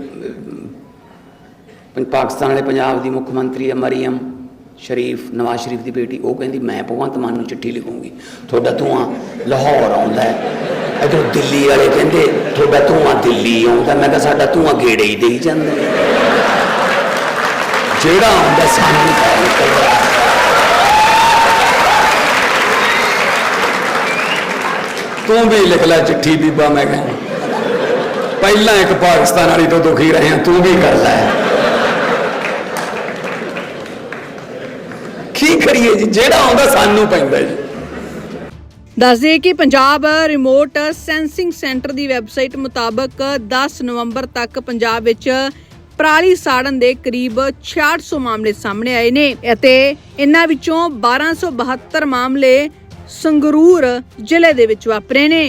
ਪਾਕਿਸਤਾਨ ਵਾਲੇ ਪੰਜਾਬ ਦੀ ਮੁੱਖ ਮੰਤਰੀ ਹੈ ਮਰੀਮ ਸ਼ਰੀਫ, ਨਵਾਜ਼ ਸ਼ਰੀਫ ਦੀ ਬੇਟੀ, ਉਹ ਕਹਿੰਦੀ, ਮੈਂ ਭਗਵੰਤ ਮਾਨ ਨੂੰ ਚਿੱਠੀ ਲਿਖੂੰਗੀ। ਤੁਹਾਡਾ ਧੂਆਂ ਲਾਹੌਰ ਆਉਂਦਾ ਹੈ। ਇਧਰ ਦਿੱਲੀ ਵਾਲੇ ਕਹਿੰਦੇ, ਤੁਹਾਡਾ ਧੂਆਂ ਦਿੱਲੀ ਆਉਂਦਾ ਮੈਂ ਕਿਹਾ, ਸਾਡਾ ਧੂਆਂ ਗੇੜੇ ਹੀ ਦੇਈ ਜਾਂਦਾ ਜਿਹੜਾ ਆਉਂਦਾ ਸਾਨੂੰ ਤੂੰ ਵੀ ਲਿਖ ਲੈ ਚਿੱਠੀ ਬੀਬਾ ਮੈਂ ਕਹਿੰਦਾ ਪਹਿਲਾਂ ਇੱਕ ਪਾਕਿਸਤਾਨ ਵਾਲੀ ਤੋਂ ਦੁਖੀ ਰਹੇ ਹਾਂ, ਤੂੰ ਵੀ ਕਰ ਲੈ। ਕੀ ਕਰੀਏ ਜੀ? ਜਿਹੜਾ ਆਉਂਦਾ ਸਾਨੂੰ ਪੈਂਦਾ ਜੀ। ਦੱਸਦੇ ਕਿ ਪੰਜਾਬ ਰਿਮੋਟ ਸੈਂਸਿੰਗ ਸੈਂਟਰ ਦੀ ਵੈਬਸਾਈਟ ਮੁਤਾਬਕ 10 ਨਵੰਬਰ ਤੱਕ ਪੰਜਾਬ ਵਿੱਚ ਪਰਾਲੀ ਸਾੜਨ ਦੇ ਕਰੀਬ 6600 ਮਾਮਲੇ ਸਾਹਮਣੇ ਆਏ ਨੇ ਅਤੇ ਇਨ੍ਹਾਂ ਵਿੱਚੋਂ 1272 ਮਾਮਲੇ ਸੰਗਰੂਰ ਜ਼ਿਲ੍ਹੇ ਦੇ ਵਿੱਚ ਵਾਪਰੇ ਨੇ।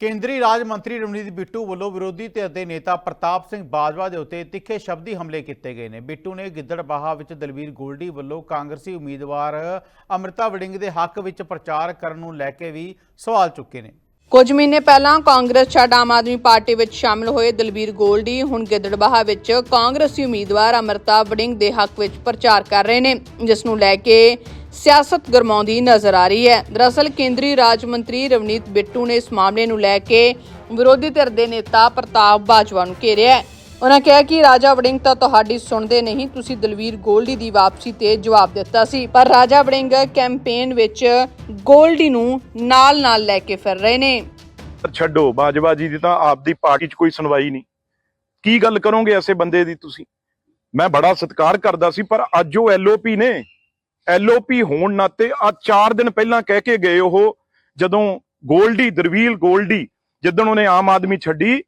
ਕੇਂਦਰੀ ਰਾਜ ਮੰਤਰੀ ਰਮਨੀਤ ਬਿੱਟੂ ਵੱਲੋਂ ਵਿਰੋਧੀ ਧਿਰ ਦੇ ਨੇਤਾ ਪ੍ਰਤਾਪ ਸਿੰਘ ਬਾਜਵਾ ਦੇ ਉੱਤੇ ਤਿੱਖੇ ਸ਼ਬਦੀ ਹਮਲੇ ਕੀਤੇ ਗਏ ਨੇ। ਬਿੱਟੂ ਨੇ ਗਿੱਦੜਬਾਹਾ ਵਿੱਚ ਦਲਵੀਰ ਗੋਲਡੀ ਵੱਲੋਂ ਕਾਂਗਰਸੀ ਉਮੀਦਵਾਰ ਅਮ੍ਰਿਤਾ ਵੜਿੰਗ ਦੇ ਹੱਕ ਵਿੱਚ ਪ੍ਰਚਾਰ ਕਰਨ ਨੂੰ ਲੈ ਕੇ ਵੀ ਸਵਾਲ ਚੁੱਕੇ ਨੇ। ਕੁਝ ਮਹੀਨੇ ਪਹਿਲਾਂ ਕਾਂਗਰਸ ਛੱਡ ਆਮ ਆਦਮੀ ਪਾਰਟੀ ਵਿੱਚ ਸ਼ਾਮਲ ਹੋਏ ਦਲਬੀਰ ਗੋਲਡੀ ਹੁਣ ਗਿੱਦੜਬਾਹਾ ਵਿੱਚ ਕਾਂਗਰਸੀ ਉਮੀਦਵਾਰ ਅਮਰਤਾ ਵੜਿੰਗ ਦੇ ਹੱਕ ਵਿੱਚ ਪ੍ਰਚਾਰ ਕਰ ਰਹੇ ਨੇ, ਜਿਸ ਨੂੰ ਲੈ ਕੇ ਸਿਆਸਤ ਗਰਮਾਉਂਦੀ ਨਜ਼ਰ ਆ ਰਹੀ ਹੈ। ਦਰਅਸਲ ਕੇਂਦਰੀ ਰਾਜ ਮੰਤਰੀ ਰਵਨੀਤ ਬਿੱਟੂ ਨੇ ਇਸ ਮਾਮਲੇ ਨੂੰ ਲੈ ਕੇ ਵਿਰੋਧੀ ਧਿਰ ਦੇ ਨੇਤਾ ਪ੍ਰਤਾਪ ਬਾਜਵਾ ਨੂੰ ਘੇਰਿਆ ਹੈ। ਉਹਨਾਂ ਕਿਹਾ ਕਿ ਰਾਜਾ ਵੜਿੰਗ ਤਾਂ ਤੁਹਾਡੀ ਸੁਣਦੇ ਨਹੀਂ, ਤੁਸੀਂ ਦਲਵੀਰ ਗੋਲਡੀ ਦੀ ਵਾਪਸੀ ਤੇ ਜਵਾਬ ਦਿੱਤਾ ਸੀ। ਪਰ ਰਾਜਾ ਵੜਿੰਗ ਕੈਂਪੇਨ ਵਿੱਚ ਗੋਲਡੀ ਨੂੰ ਨਾਲ-ਨਾਲ ਲੈ ਕੇ ਫਿਰ ਰਹੇ ਨੇ। ਛੱਡੋ, ਬਾਜਵਾ ਜੀ ਦੀ ਤਾਂ ਆਪਦੀ ਪਾਰਟੀ 'ਚ ਕੋਈ ਸੁਣਵਾਈ ਨਹੀਂ। ਕੀ ਗੱਲ ਕਰੋਗੇ ਐਸੇ ਬੰਦੇ ਦੀ ਤੁਸੀਂ? ਮੈਂ ਬੜਾ ਸਤਿਕਾਰ ਕਰਦਾ ਸੀ, ਪਰ ਅੱਜ ਉਹ ਐਲਓਪੀ ਨੇ। ਐਲਓਪੀ ਹੋਣ ਨਾਤੇ ਆ 4 ਦਿਨ ਪਹਿਲਾਂ ਕਹਿ ਕੇ ਗਏ ਉਹ, ਜਦੋਂ ਗੋਲਡੀ ਦਰਵੀਲ ਗੋਲਡੀ, ਜਿੱਦਣ ਉਹਨੇ ਆਮ ਆਦਮੀ ਛੱਡੀ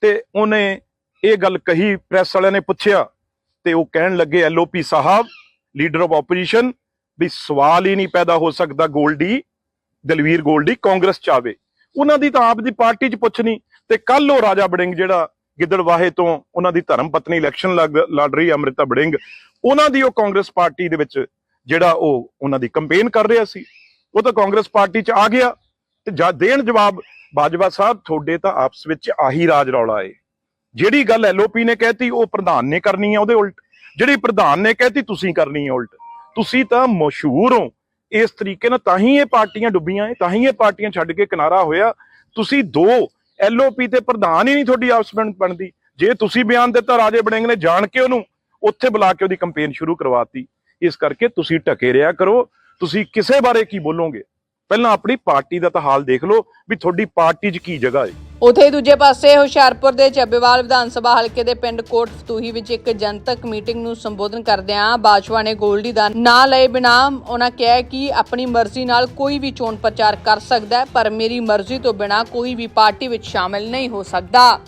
ਤੇ ਉਹਨੇ ਇਹ ਗੱਲ ਕਹੀ ਪ੍ਰੈਸ ਵਾਲਿਆਂ ਨੇ ਪੁੱਛਿਆ ਤੇ ਉਹ ਕਹਿਣ ਲੱਗੇ, LOP sahib leader of opposition ਵੀ ਸਵਾਲ ਹੀ ਨਹੀਂ ਪੈਦਾ ਹੋ ਸਕਦਾ ਗੋਲਡੀ, ਦਲਵੀਰ ਗੋਲਡੀ, ਕਾਂਗਰਸ ਚ ਆਵੇ। ਉਹਨਾਂ ਦੀ ਤਾਂ ਆਪ ਦੀ ਪਾਰਟੀ 'ਚ ਪੁੱਛ ਨਹੀਂ ਤੇ ਕੱਲ ਉਹ ਰਾਜਾ ਬੜਿੰਗ ਜਿਹੜਾ ਗਿੱਦੜਵਾਹੇ ਤੋਂ ਉਹਨਾਂ ਦੀ ਧਰਮ ਪਤਨੀ ਇਲੈਕਸ਼ਨ ਲੜ ਰਹੀ ਹੈ ਅੰਮ੍ਰਿਤਾ ਬੜਿੰਗ ਉਹਨਾਂ ਦੀ ਉਹ ਕਾਂਗਰਸ ਪਾਰਟੀ ਦੇ ਵਿੱਚ ਜਿਹੜਾ ਉਹ ਉਹਨਾਂ ਦੀ ਕੰਪੇਨ ਕਰ ਰਿਹਾ ਸੀ। ਉਹ ਤਾਂ ਕਾਂਗਰਸ ਪਾਰਟੀ 'ਚ ਆ ਗਿਆ ਤੇ ਜਾ ਦੇਣ ਜਵਾਬ ਬਾਜਵਾ ਸਾਹਿਬ, ਤੁਹਾਡੇ ਤਾਂ ਆਪਸ ਵਿੱਚ ਆਹੀ ਰਾਜ ਰੌਲਾ ਏ। ਜਿਹੜੀ ਗੱਲ ਐਲਓਪੀ ਨੇ ਕਹਿਤੀ, ਉਹ ਪ੍ਰਧਾਨ ਨੇ ਕਰਨੀ ਹੈ ਉਹਦੇ ਉਲਟ। ਜਿਹੜੀ ਪ੍ਰਧਾਨ ਨੇ ਕਹਿਤੀ, ਤੁਸੀਂ ਕਰਨੀ ਹੈ ਉਲਟ। ਤੁਸੀਂ ਤਾਂ ਮਸ਼ਹੂਰ ਹੋ। ਇਸ ਤਰੀਕੇ ਨਾਲ ਤਾਂ ਹੀ ਇਹ ਪਾਰਟੀਆਂ ਡੁੱਬੀਆਂ ਏ ਤਾਂ ਹੀ ਇਹ ਪਾਰਟੀਆਂ ਛੱਡ ਕੇ ਕਿਨਾਰਾ ਹੋਇਆ। ਤੁਸੀਂ ਦੋ ਐਲਓਪੀ ਤੇ ਪ੍ਰਧਾਨ ਹੀ ਨਹੀਂ ਤੁਹਾਡੀ ਆਪਸ ਵਿੱਚ ਬਣਦੀ। ਜੇ ਤੁਸੀਂ ਬਿਆਨ ਦਿੱਤਾ, ਰਾਜੇ ਬੜਿੰਗ ਨੇ ਜਾਣ ਕੇ ਉਹਨੂੰ, ਉੱਥੇ ਬੁਲਾ ਕੇ ਉਹਦੀ ਕੰਪੇਨ ਸ਼ੁਰੂ ਕਰਵਾਤੀ। ਇਸ ਕਰਕੇ ਤੁਸੀਂ ਟਕੇ ਰਿਹਾ ਕਰੋ। ਤੁਸੀਂ ਕਿਸੇ ਬਾਰੇ ਕੀ ਬੋਲੋਗੇ? ਪਹਿਲਾਂ ਆਪਣੀ ਪਾਰਟੀ ਦਾ ਤਾਂ ਹਾਲ ਦੇਖ ਲਓ ਵੀ ਤੁਹਾਡੀ ਪਾਰਟੀ 'ਚ ਕੀ ਜਗ੍ਹਾ ਹੈ। ਉਥੇ ਦੂਜੇ ਪਾਸੇ ਹੁਸ਼ਿਆਰਪੁਰ ਦੇ ਚੱਬੇਵਾਲ ਵਿਧਾਨ ਸਭਾ ਹਲਕੇ ਦੇ ਪਿੰਡ ਕੋਟ ਫਤੂਹੀ ਵਿੱਚ ਇੱਕ ਜਨਤਕ ਮੀਟਿੰਗ ਨੂੰ ਸੰਬੋਧਨ ਕਰਦਿਆਂ ਬਾਜਵਾ ਨੇ ਗੋਲਡੀ ਦਾ ਨਾਂ ਲਏ ਬਿਨਾ ਉਹਨਾਂ ਕਿਹਾ ਕਿ ਆਪਣੀ ਮਰਜ਼ੀ ਨਾਲ ਕੋਈ ਵੀ ਚੋਣ ਪ੍ਰਚਾਰ ਕਰ ਸਕਦਾ ਹੈ, ਪਰ ਮੇਰੀ ਮਰਜ਼ੀ ਤੋਂ ਬਿਨਾ ਕੋਈ ਵੀ ਪਾਰਟੀ ਵਿੱਚ ਸ਼ਾਮਿਲ ਨਹੀਂ ਹੋ ਸਕਦਾ।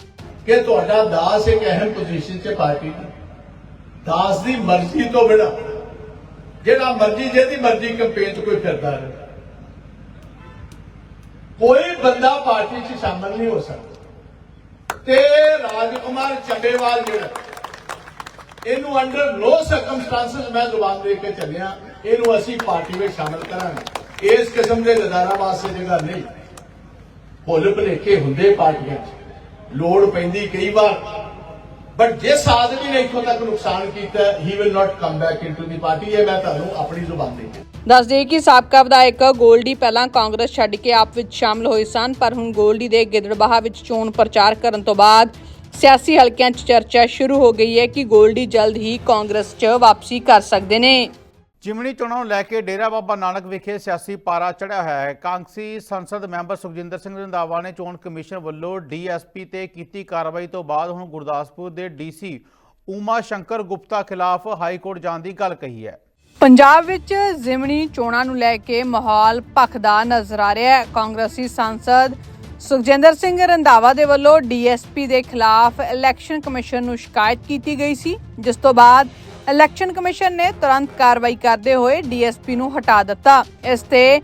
ਕਿ ਤੁਹਾਡਾ ਦਾਸ ਇੱਕ ਅਹਿਮ ਪੋਜੀਸ਼ਨ 'ਚ ਪਾਰਟੀ ਦਾਸ ਦੀ ਮਰਜ਼ੀ ਤੋਂ ਬਿਨਾ, ਜਿਹੜਾ ਮਰਜ਼ੀ ਜਿਹਦੀ ਮਰਜ਼ੀ ਕੰਪੇਨ 'ਚ ਕੋਈ ਫਿਰਦਾ ਰਹੇ। ਕੋਈ ਬੰਦਾ ਪਾਰਟੀ 'ਚ ਸ਼ਾਮਲ ਨਹੀਂ ਹੋ ਸਕਦਾ। ਤੇ ਰਾਜਕੁਮਾਰ ਚੱਬੇਵਾਲ ਜਿਹੜਾ, ਇਹਨੂੰ ਅੰਡਰ ਨੋ ਸਰਕਮਸਟੈਂਸਸ ਮੈਂ ਜ਼ੁਬਾਨ ਦੇ ਕੇ ਚੱਲਿਆ, ਇਹਨੂੰ ਅਸੀਂ ਪਾਰਟੀ ਵਿੱਚ ਸ਼ਾਮਲ ਕਰਾਂਗੇ। ਇਸ ਕਿਸਮ ਦੇ ਗਦਾਰਾਂ ਵਾਸਤੇ ਜਗ੍ਹਾ ਨਹੀਂ। ਭੁੱਲ ਭੁਲੇਖੇ ਹੁੰਦੇ ਪਾਰਟੀਆਂ 'ਚ। ਲੋੜ ਪੈਂਦੀ ਕਈ ਵਾਰ। ਬਟ ਜਿਸ ਆਦਮੀ ਨੇ ਇੱਥੋਂ ਤੱਕ ਨੁਕਸਾਨ ਕੀਤਾ he will not come back into the party ਇਹ ਮੈਂ ਤੁਹਾਨੂੰ ਆਪਣੀ ਜ਼ੁਬਾਨ ਦੇ ਕੇ ਦੱਸ ਦੇਈਏ ਕਿ ਸਾਬਕਾ ਵਿਧਾਇਕ ਗੋਲਡੀ ਪਹਿਲਾਂ ਕਾਂਗਰਸ ਛੱਡ ਕੇ ਆਪ ਵਿੱਚ ਸ਼ਾਮਲ ਹੋਏ ਸਨ, ਪਰ ਹੁਣ ਗੋਲਡੀ ਦੇ ਗਿੱਦੜਬਾਹਾ ਵਿੱਚ ਚੋਣ ਪ੍ਰਚਾਰ ਕਰਨ ਤੋਂ ਬਾਅਦ ਸਿਆਸੀ ਹਲਕਿਆਂ 'ਚ ਚਰਚਾ ਸ਼ੁਰੂ ਹੋ ਗਈ ਹੈ ਕਿ ਗੋਲਡੀ ਜਲਦ ਹੀ ਕਾਂਗਰਸ 'ਚ ਵਾਪਸੀ ਕਰ ਸਕਦੇ ਨੇ। ਜਿਮਣੀ ਚੋਣਾਂ ਨੂੰ ਲੈ ਕੇ ਡੇਰਾ ਬਾਬਾ ਨਾਨਕ ਵਿਖੇ ਸਿਆਸੀ ਪਾਰਾ ਚੜਿਆ ਹੋਇਆ ਹੈ। ਕਾਂਗਸੀ ਸੰਸਦ ਮੈਂਬਰ ਸੁਖਜਿੰਦਰ ਸਿੰਘ ਰੰਧਾਵਾ ਨੇ ਚੋਣ ਕਮਿਸ਼ਨ ਵੱਲੋਂ ਡੀਐਸਪੀ ਤੇ ਕੀਤੀ ਕਾਰਵਾਈ ਤੋਂ ਬਾਅਦ ਹੁਣ ਗੁਰਦਾਸਪੁਰ ਦੇ ਡੀਸੀ ਉਮਾ ਸ਼ੰਕਰ ਗੁਪਤਾ ਖਿਲਾਫ ਹਾਈ ਕੋਰਟ ਜਾਣ ਦੀ ਗੱਲ ਕਹੀ ਹੈ। ਪੰਜਾਬ ਵਿੱਚ ਜ਼ਿਮਣੀ ਚੋਣਾਂ ਨੂੰ ਲੈ ਕੇ ਮਾਹੌਲ ਭਖਦਾ ਨਜ਼ਰ ਆ ਰਿਹਾ ਹੈ। ਕਾਂਗਰਸੀ ਸਾਂਸਦ ਸੁਖਜਿੰਦਰ ਸਿੰਘ ਰੰਧਾਵਾ ਦੇ ਵੱਲੋਂ ਡੀਐਸਪੀ ਦੇ ਖਿਲਾਫ ਇਲੈਕਸ਼ਨ ਕਮਿਸ਼ਨ ਨੂੰ ਸ਼ਿਕਾਇਤ ਕੀਤੀ ਗਈ ਸੀ, ਜਿਸ ਤੋਂ ਬਾਅਦ ਇਲੈਕਸ਼ਨ ਕਮਿਸ਼ਨ ਨੇ ਤੁਰੰਤ ਕਾਰਵਾਈ ਕਰਦੇ ਹੋਏ ਡੀਐਸਪੀ ਨੂੰ ਹਟਾ ਦਿੱਤਾ। ਇਸ ਤੇ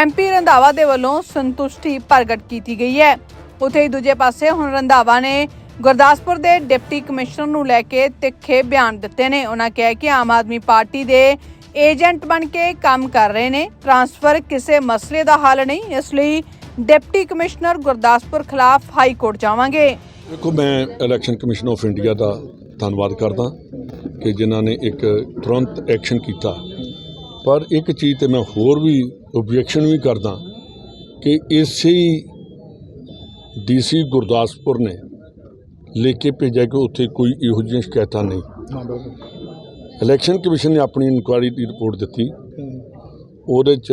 ਐਮਪੀ ਰੰਧਾਵਾ ਦੇ ਵੱਲੋਂ ਸੰਤੁਸ਼ਟੀ ਪ੍ਰਗਟ ਕੀਤੀ ਗਈ ਹੈ। ਉੱਥੇ ਹੀ ਦੂਜੇ ਪਾਸੇ ਹੁਣ ਰੰਧਾਵਾ ਨੇ ਗੁਰਦਾਸਪੁਰ ਦੇ ਡਿਪਟੀ ਕਮਿਸ਼ਨਰ ਨੂੰ ਲੈ ਕੇ ਤਿੱਖੇ ਬਿਆਨ ਦਿੱਤੇ ਨੇ। ਉਹਨਾਂ ਕਿਹਾ ਕਿ ਆਮ ਆਦਮੀ ਪਾਰਟੀ ਦੇ ਏਜੰਟ ਬਣ ਕੇ ਕੰਮ ਕਰ ਰਹੇ ਨੇ। ਟਰਾਂਸਫਰ ਕਿਸੇ ਮਸਲੇ ਦਾ ਹੱਲ ਨਹੀਂ, ਇਸ ਲਈ ਡਿਪਟੀ ਕਮਿਸ਼ਨਰ ਗੁਰਦਾਸਪੁਰ ਖਿਲਾਫ ਹਾਈ ਕੋਰਟ ਜਾਵਾਂਗੇ। ਦੇਖੋ, ਮੈਂ ਇਲੈਕਸ਼ਨ ਕਮਿਸ਼ਨ ਆਫ ਇੰਡੀਆ ਦਾ ਧੰਨਵਾਦ ਕਰਦਾ ਕਿ ਜਿਨ੍ਹਾਂ ਨੇ ਇੱਕ ਤੁਰੰਤ ਐਕਸ਼ਨ ਕੀਤਾ। ਪਰ ਇੱਕ ਚੀਜ਼ ਤੇ ਮੈਂ ਹੋਰ ਵੀ ਓਬਜੈਕਸ਼ਨ ਵੀ ਕਰਦਾ ਕਿ ਇਸੇ ਡੀਸੀ ਗੁਰਦਾਸਪੁਰ ਨੇ ਲਿਖ ਕੇ ਭੇਜਿਆ ਕਿ ਉੱਥੇ ਕੋਈ ਇਹੋ ਜਿਹੀਆਂ ਸ਼ਿਕਾਇਤਾਂ ਨਹੀਂ। ਇਲੈਕਸ਼ਨ ਕਮਿਸ਼ਨ ਨੇ ਆਪਣੀ ਇਨਕੁਆਇਰੀ ਦੀ ਰਿਪੋਰਟ ਦਿੱਤੀ। ਉਹਦੇ 'ਚ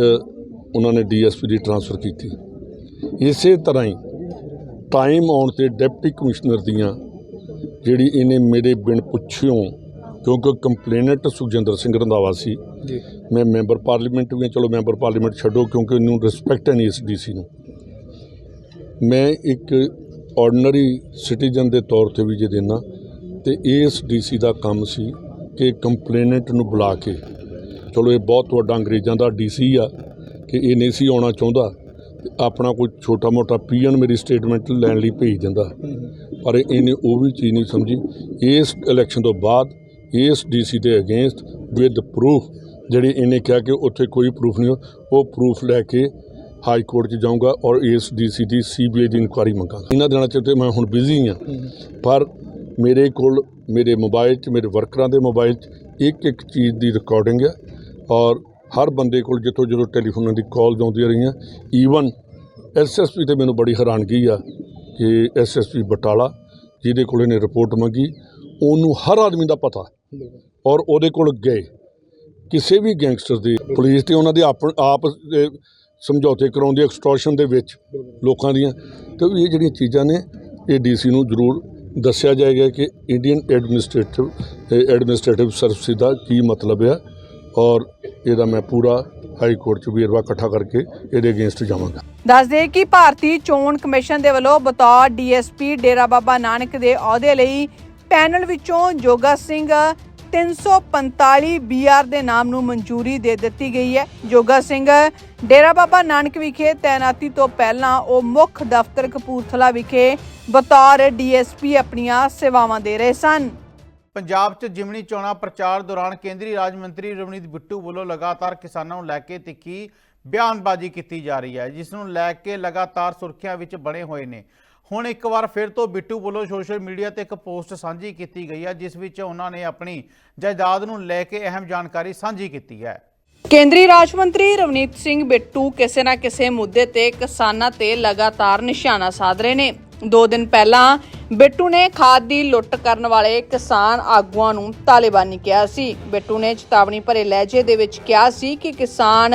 ਉਹਨਾਂ ਨੇ ਡੀਐਸਪੀ ਦੀ ਟ੍ਰਾਂਸਫਰ ਕੀਤੀ। ਇਸੇ ਤਰ੍ਹਾਂ ਹੀ ਟਾਈਮ ਆਉਣ ਤੇ ਡਿਪਟੀ ਕਮਿਸ਼ਨਰ ਦੀਆਂ ਜਿਹੜੀ ਇਹਨੇ ਮੇਰੇ ਬਿਨ ਪੁੱਛਿਓ ਕਿਉਂਕਿ ਕੰਪਲੇਨੈਂਟ ਸੁਖਜਿੰਦਰ ਸਿੰਘ ਰੰਧਾਵਾ ਸੀ। ਮੈਂ ਮੈਂਬਰ ਪਾਰਲੀਮੈਂਟ ਵੀ ਹਾਂ, ਚਲੋ ਮੈਂਬਰ ਪਾਰਲੀਮੈਂਟ ਛੱਡੋ ਕਿਉਂਕਿ ਇਹਨੂੰ ਰਿਸਪੈਕਟ ਹੈ ਨਹੀਂ ਇਸ ਡੀਸੀ ਨੂੰ। ਮੈਂ ਇੱਕ ਆਰਡੀਨਰੀ ਸਿਟੀਜ਼ਨ ਦੇ ਤੌਰ ਤੇ ਵੀ ਜੇ ਦੇਣਾ ਤੇ ਇਸ ਡੀਸੀ ਦਾ ਕੰਮ ਸੀ ਕਿ ਕੰਪਲੇਨੈਂਟ ਨੂੰ ਬੁਲਾ ਕੇ, ਚਲੋ ਇਹ ਬਹੁਤ ਵੱਡਾ ਅੰਗਰੇਜ਼ਾਂ ਦਾ ਡੀਸੀ ਆ, ਕਿ ਇਹ ਨਹੀਂ ਸੀ ਆਉਣਾ ਚਾਹੁੰਦਾ, ਤੇ ਆਪਣਾ ਕੋਈ ਛੋਟਾ ਮੋਟਾ ਪੀਐਨ ਮੇਰੀ ਸਟੇਟਮੈਂਟ ਲੈਣ ਲਈ ਭੇਜ ਦਿੰਦਾ। ਪਰ ਇਹਨੇ ਉਹ ਵੀ ਚੀਜ਼ ਨਹੀਂ ਸਮਝੀ। ਇਸ ਇਲੈਕਸ਼ਨ ਤੋਂ ਬਾਅਦ ਇਸ ਡੀਸੀ ਦੇ ਅਗੇਂਸਟ ਵਿਦ ਪ੍ਰੂਫ, ਜਿਹੜੀ ਇਹਨੇ ਕਿਹਾ ਕਿ ਉੱਥੇ ਕੋਈ ਪ੍ਰੂਫ ਨਹੀਂ ਉਹ ਪ੍ਰੂਫ ਲੈ ਕੇ ਹਾਈ ਕੋਰਟ 'ਚ ਜਾਊਂਗਾ ਔਰ ਇਸ ਡੀਸੀ ਦੀ ਸੀਬੀਆਈ ਦੀ ਇਨਕੁਆਇਰੀ ਮੰਗਾਂਗਾ। ਇਹਨਾਂ ਦਿਨਾਂ 'ਚ ਤੇ ਮੈਂ ਹੁਣ ਬਿਜ਼ੀ ਹਾਂ। ਪਰ ਮੇਰੇ ਕੋਲ ਮੇਰੇ ਮੋਬਾਈਲ 'ਚ, ਮੇਰੇ ਵਰਕਰਾਂ ਦੇ ਮੋਬਾਈਲ 'ਚ ਇੱਕ ਇੱਕ ਚੀਜ਼ ਦੀ ਰਿਕਾਰਡਿੰਗ ਹੈ ਔਰ ਹਰ ਬੰਦੇ ਕੋਲ ਜਿੱਥੋਂ ਜਦੋਂ ਟੈਲੀਫੋਨਾਂ ਦੀ ਕਾਲਸ ਆਉਂਦੀਆਂ ਰਹੀਆਂ ਈਵਨ ਐਸਐਸਪੀ ਤੇ ਮੈਨੂੰ ਬੜੀ ਹੈਰਾਨਗੀ ਆ ਕਿ ਐਸਐਸਪੀ ਬਟਾਲਾ, ਜਿਹਦੇ ਕੋਲ ਇਹਨੇ ਰਿਪੋਰਟ ਮੰਗੀ, ਉਹਨੂੰ ਹਰ ਆਦਮੀ ਦਾ ਪਤਾ ਔਰ ਉਹਦੇ ਕੋਲ ਗਏ। ਕਿਸੇ ਵੀ ਗੈਂਗਸਟਰ ਦੀ ਪੁਲਿਸ ਤੇ ਉਹਨਾਂ ਦੇ ਆਪ ਆਪ ਸਮਝੌਤੇ ਕਰਾਉਂਦੇ ਐਕਸਟੋਰਸ਼ਨ ਦੇ ਵਿੱਚ ਲੋਕਾਂ ਦੀਆਂ, ਤੇ ਇਹ ਜਿਹੜੀਆਂ ਚੀਜ਼ਾਂ ਨੇ, ਇਹ ਡੀਸੀ ਨੂੰ ਜ਼ਰੂਰ ਦੱਸਿਆ ਜਾਏਗਾ ਕਿ ਇੰਡੀਅਨ ਐਡਮਿਨਿਸਟ੍ਰੇਟਿਵ ਐਡਮਿਨਿਸਟ੍ਰੇਟਿਵ ਸਰਵਿਸ ਦਾ ਕੀ ਮਤਲਬ ਹੈ ਔਰ ਇਹਦਾ ਮੈਂ ਪੂਰਾ ਹਾਈ ਕੋਰਟ 'ਚ ਵੇਰਵਾ ਇਕੱਠਾ ਕਰਕੇ ਇਹਦੇ ਅਗੇਂਸਟ ਜਾਵਾਂਗਾ। ਦੱਸਦੇ ਕਿ ਭਾਰਤੀ ਚੋਣ ਕਮਿਸ਼ਨ ਦੇ ਵੱਲੋਂ ਬਤੌਰ ਡੀਐਸਪੀ ਡੇਰਾ ਬਾਬਾ ਨਾਨਕ ਦੇ ਅਹੁਦੇ ਲਈ ਪੈਨਲ ਵਿੱਚੋਂ ਜੋਗਾ ਸਿੰਘ 345 ਬੀਆਰ ਦੇ ਨਾਮ ਨੂੰ ਮਨਜ਼ੂਰੀ ਦੇ ਦਿੱਤੀ ਗਈ ਹੈ। ਜੋਗਾ ਸਿੰਘ, ਡੇਰਾ ਬਾਬਾ ਨਾਨਕ ਵਿਖੇ ਤਾਇਨਾਤੀ ਤੋਂ ਪਹਿਲਾਂ ਉਹ ਮੁੱਖ ਦਫ਼ਤਰ ਕਪੂਰਥਲਾ ਵਿਖੇ ਬਤੌਰ ਡੀਐਸਪੀ ਆਪਣੀਆਂ ਸੇਵਾਵਾਂ ਦੇ ਰਹੇ ਸਨ। ਪੰਜਾਬ 'ਚ ਜਿਮਣੀ ਚੋਣਾਂ ਪ੍ਰਚਾਰ ਦੌਰਾਨ ਕੇਂਦਰੀ ਰਾਜ ਮੰਤਰੀ ਰਵਨੀਤ ਬਿੱਟੂ ਵੱਲੋਂ ਲਗਾਤਾਰ ਕਿਸਾਨਾਂ ਨੂੰ ਲੈ ਕੇ ਤਿੱਖੀ ਬਿਆਨਬਾਜ਼ੀ ਕੀਤੀ ਜਾ ਰਹੀ ਹੈ, ਜਿਸ ਨੂੰ ਲੈ ਕੇ ਲਗਾਤਾਰ ਸੁਰਖੀਆਂ ਵਿੱਚ ਬਣੇ ਹੋਏ ਨੇ। ਹੁਣ ਇੱਕ ਵਾਰ ਫਿਰ ਤੋਂ ਬਿੱਟੂ ਵੱਲੋਂ ਸੋਸ਼ਲ ਮੀਡੀਆ ਤੇ ਇੱਕ ਪੋਸਟ ਸਾਂਝੀ ਕੀਤੀ ਗਈ ਹੈ, ਜਿਸ ਵਿੱਚ ਉਹਨਾਂ ਨੇ ਆਪਣੀ ਜਾਇਦਾਦ ਨੂੰ ਲੈ ਕੇ ਅਹਿਮ ਜਾਣਕਾਰੀ ਸਾਂਝੀ ਕੀਤੀ ਹੈ। ਕੇਂਦਰੀ ਰਾਜ ਮੰਤਰੀ ਰਵਨੀਤ ਸਿੰਘ ਬਿੱਟੂ ਕਿਸੇ ਨਾ ਕਿਸੇ ਮੁੱਦੇ ਤੇ ਕਿਸਾਨਾਂ ਤੇ ਲਗਾਤਾਰ ਨਿਸ਼ਾਨਾ ਸਾਧ ਰਹੇ ਨੇ। ਦੋ ਦਿਨ ਪਹਿਲਾਂ ਬਿੱਟੂ ਨੇ ਖਾਦ ਦੀ ਲੁੱਟ ਕਰਨ ਵਾਲੇ ਕਿਸਾਨ ਆਗੂਆਂ ਨੂੰ ਤਾਲਿਬਾਨੀ ਕਿਹਾ ਸੀ। ਬਿੱਟੂ ਨੇ ਚੇਤਾਵਨੀ ਭਰੇ ਲਹਿਜੇ ਦੇ ਵਿੱਚ ਕਿਹਾ ਸੀ ਕਿ ਕਿਸਾਨ